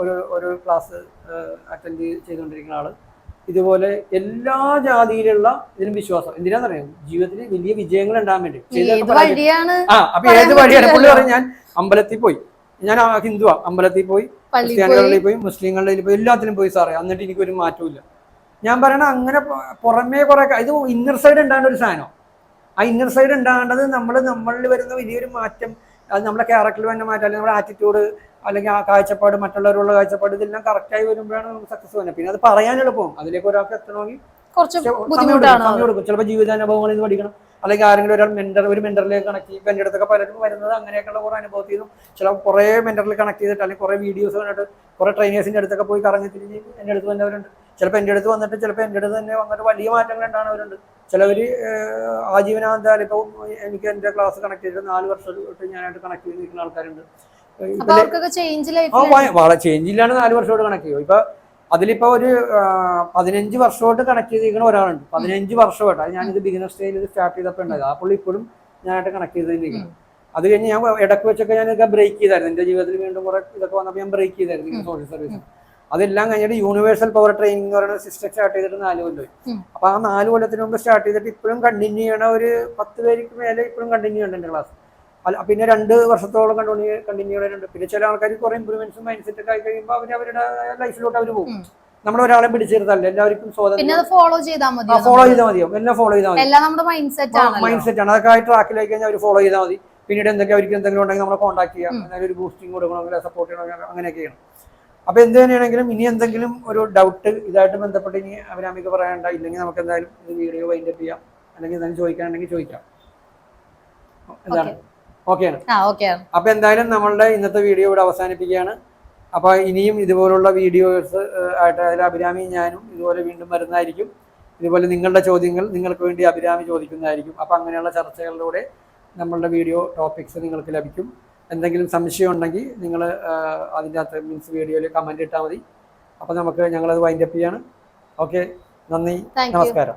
A: ഒരു ഒരു ക്ലാസ് അറ്റൻഡ് ചെയ്തുകൊണ്ടിരിക്കുന്ന ആൾ ഇതുപോലെ എല്ലാ ജാതിയിലുള്ള ഇതിനും വിശ്വാസം. എന്തിനാണെന്നറിയാം ജീവിതത്തിൽ വലിയ വിജയങ്ങൾ ഉണ്ടാകാൻ വേണ്ടി. ആ അപ്പൊ ഏത് വഴിയാണ്? പുള്ളി പറഞ്ഞു ഞാൻ അമ്പലത്തിൽ പോയി. ഞാൻ ആ ഹിന്ദുവാ അമ്പലത്തിൽ പോയി ക്രിസ്ത്യാനികളിൽ പോയി. മുസ്ലിങ്ങളിൽ പോയി എല്ലാത്തിലും പോയി സാറേ. എന്നിട്ട് എനിക്കൊരു മാറ്റമില്ല ഞാൻ പറയണ അങ്ങനെ പുറമേ കുറെ ഇത് ഇന്നർ സൈഡ് ഉണ്ടാകേണ്ട ഒരു സാധനം ആ ഇന്നർ സൈഡ് ഉണ്ടാകേണ്ടത് നമ്മൾ നമ്മളിൽ വരുന്ന വലിയൊരു മാറ്റം അത് നമ്മുടെ ക്യാരക്ടറിൽ തന്നെ മാറ്റം അല്ലെങ്കിൽ നമ്മുടെ ആറ്റിറ്റ്യൂഡ് അല്ലെങ്കിൽ ആ കാഴ്ചപ്പാട് മറ്റുള്ളവരുള്ള കാഴ്ചപ്പാട് ഇതെല്ലാം കറക്റ്റായി വരുമ്പോഴാണ് നമുക്ക് സക്സസ് വരുന്നത് പിന്നെ അത് പറയാൻ എളുപ്പം അതിലേക്ക് ഒരാൾക്ക് എത്തണമെങ്കിൽ
B: കുറച്ച് ബുദ്ധിമുട്ടാണ്
A: ചിലപ്പോൾ ജീവിതാനുഭവങ്ങളിൽ നിന്ന് പഠിക്കണം. അല്ലെങ്കിൽ ആരെങ്കിലും ഒരാൾ മെന്റർ ഒരു മെന്ററിലേക്ക് കണക്ട് ചെയ്യും. എന്റെ അടുത്തൊക്കെ പലരും വരുന്നത് അങ്ങനെയൊക്കെയുള്ള കുറേ അനുഭവത്തിൽ നിന്നും ചില കുറേ മെന്ററിൽ കണക്ട് ചെയ്തിട്ട് അല്ലെങ്കിൽ കുറേ വീഡിയോസ് കണ്ടിട്ട് കുറേ ട്രെയിനേഴ്സിന്റെ അടുത്തൊക്കെ പോയി കറങ്ങി തിരിഞ്ഞ് എന്റെ അടുത്ത് വന്നവരുണ്ട്. ചിലപ്പോൾ എന്റെ അടുത്ത് വന്നിട്ട് ചിലപ്പോൾ എന്റെ അടുത്ത് തന്നെ വന്നിട്ട് വലിയ മാറ്റങ്ങൾ ഉണ്ടാകുന്നവരുണ്ട്. ചിലവർ ആജീവനാന്താൽ ഇപ്പോൾ എനിക്ക് എന്റെ ക്ലാസ് കണക്ട് ചെയ്തിട്ട് നാല് വർഷം തൊട്ട് ഞാനായിട്ട് കണക്ട് ചെയ്ത് നിൽക്കുന്ന ആൾക്കാരുണ്ട്.
B: അപ്പൊ
A: ഇതിൽ
B: അവർക്കൊക്കെ ചേഞ്ച്
A: ആ
B: ലൈഫിൽ
A: വ- വളരെ ചേഞ്ച് ഇല്ലാണ്ട് നാല് വർഷമായിട്ട് കണക്ട് ചെയ്യും. ഇപ്പൊ അതിലിപ്പോ ഒരു പതിനഞ്ച് വർഷമായിട്ട് കണക്ട് ചെയ്തിരിക്കുന്ന ഒരാളുണ്ട്. പതിനഞ്ച് വർഷമായിട്ട്. അത് ഞാനിത് ബിഗിനർ സ്റ്റേജിൽ സ്റ്റാർട്ട് ചെയ്തപ്പോൾ ഉണ്ടായത്. ആ പുള്ളി ഇപ്പോഴും ഞാനായിട്ട് കണക്ട് ചെയ്തിരിക്കുന്നു അത് കഴിഞ്ഞ് ഞാൻ ഇടയ്ക്ക് വെച്ചൊക്കെ ഞാൻ ഇതൊക്കെ ബ്രേക്ക് ചെയ്തായിരുന്നു. എന്റെ ജീവിതത്തിൽ വീണ്ടും കുറെ ഇതൊക്കെ വന്നപ്പോൾ ഞാൻ ബ്രേക്ക് ചെയ്തായിരുന്നു സോഷ്യൽ സർവീസ് അതെല്ലാം കഴിഞ്ഞിട്ട് യൂണിവേഴ്സൽ പവർ ട്രെയിനിങ് എന്ന് പറയുന്ന സിസ്റ്റം സ്റ്റാർട്ട് ചെയ്തിട്ട് നാല് കൊല്ലമായി. അപ്പൊ ആ നാല് കൊല്ലത്തിന് മുമ്പ് സ്റ്റാർട്ട് ചെയ്തിട്ട് ഇപ്പോഴും കണ്ടിന്യൂ ചെയ്യണ ഒരു പത്ത് പേർക്ക് മേലെ ഇപ്പോഴും കണ്ടിന്യൂ ചെയ്യണ്ട എന്റെ ക്ലാസ് അല്ല പിന്നെ രണ്ട് വർഷത്തോളം കണ്ടിന്യൂ കണ്ടിന്യൂ ചെയ്യുന്നുണ്ട് പിന്നെ ചില ആൾക്കാർ കുറെ ഇമ്പ്രൂവ്മെന്റ്സും മൈൻഡ് സെറ്റ് ഒക്കെ ആയി കഴിയുമ്പോൾ അവർ അവരുടെ ലൈഫിലോട്ട് അവർ പോകും. നമ്മൾ ഒരാളെ പിടിച്ചിരുന്നല്ല എല്ലാവർക്കും സ്വാതന്ത്ര്യം
B: ഫോളോ ചെയ്താൽ മതി
A: ഫോളോ ചെയ്താൽ മതിയോ? എല്ലാം ഫോളോ ചെയ്താൽ മതി.
B: എല്ലാം നമ്മുടെ മൈൻഡ് സെറ്റ് ആണ്
A: മൈൻഡ് സെറ്റ് ആണ്. അതൊക്കെ ആയി ട്രാക്കിലേക്ക് കഴിഞ്ഞാൽ അവർ ഫോളോ ചെയ്താൽ മതി. പിന്നീട് എന്തൊക്കെ അവർക്ക് എന്തെങ്കിലും ഉണ്ടെങ്കിൽ നമ്മളെ കോൺടാക്ട് ചെയ്യാം. എന്തെങ്കിലും ഒരു ബൂസ്റ്റിംഗ് കൊടുക്കണമെങ്കിൽ സപ്പോർട്ട് ചെയ്യണം അങ്ങനെയൊക്കെ ചെയ്യണം. അപ്പൊ എന്ത് തന്നെയാണെങ്കിലും ഇനി എന്തെങ്കിലും ഒരു ഡൗട്ട് ഇതായിട്ട് ബന്ധപ്പെട്ട് ഇനി അഭിരാമിക്ക് പറയാനുണ്ട ഇല്ലെങ്കിൽ നമുക്ക് എന്തായാലും വീഡിയോ വൈൻഡപ്പ് ചെയ്യാം. അല്ലെങ്കിൽ എന്തെങ്കിലും ചോദിക്കാനുണ്ടെങ്കിൽ ചോദിക്കാം. എന്താണ്? ഓക്കെയാണ്. അപ്പൊ എന്തായാലും നമ്മളുടെ ഇന്നത്തെ വീഡിയോ ഇവിടെ അവസാനിപ്പിക്കുകയാണ്. അപ്പൊ ഇനിയും ഇതുപോലുള്ള വീഡിയോസ് ആയിട്ട് അതിൽ അഭിരാമി ഞാനും ഇതുപോലെ വീണ്ടും വരുന്നതായിരിക്കും. ഇതുപോലെ നിങ്ങളുടെ ചോദ്യങ്ങൾ നിങ്ങൾക്ക് വേണ്ടി അഭിരാമി ചോദിക്കുന്നതായിരിക്കും. അപ്പൊ അങ്ങനെയുള്ള ചർച്ചകളിലൂടെ നമ്മളുടെ വീഡിയോ ടോപ്പിക്സ് നിങ്ങൾക്ക് ലഭിക്കും. എന്തെങ്കിലും സംശയം ഉണ്ടെങ്കിൽ നിങ്ങൾ അതിന്റെ അകത്ത് മീൻസ് വീഡിയോയിൽ കമന്റ് ഇട്ടാൽ മതി. അപ്പോൾ നമുക്ക് ഞങ്ങളത് വൈൻഡപ്പ് ചെയ്യാണ്. ഓക്കെ നന്ദി നമസ്കാരം.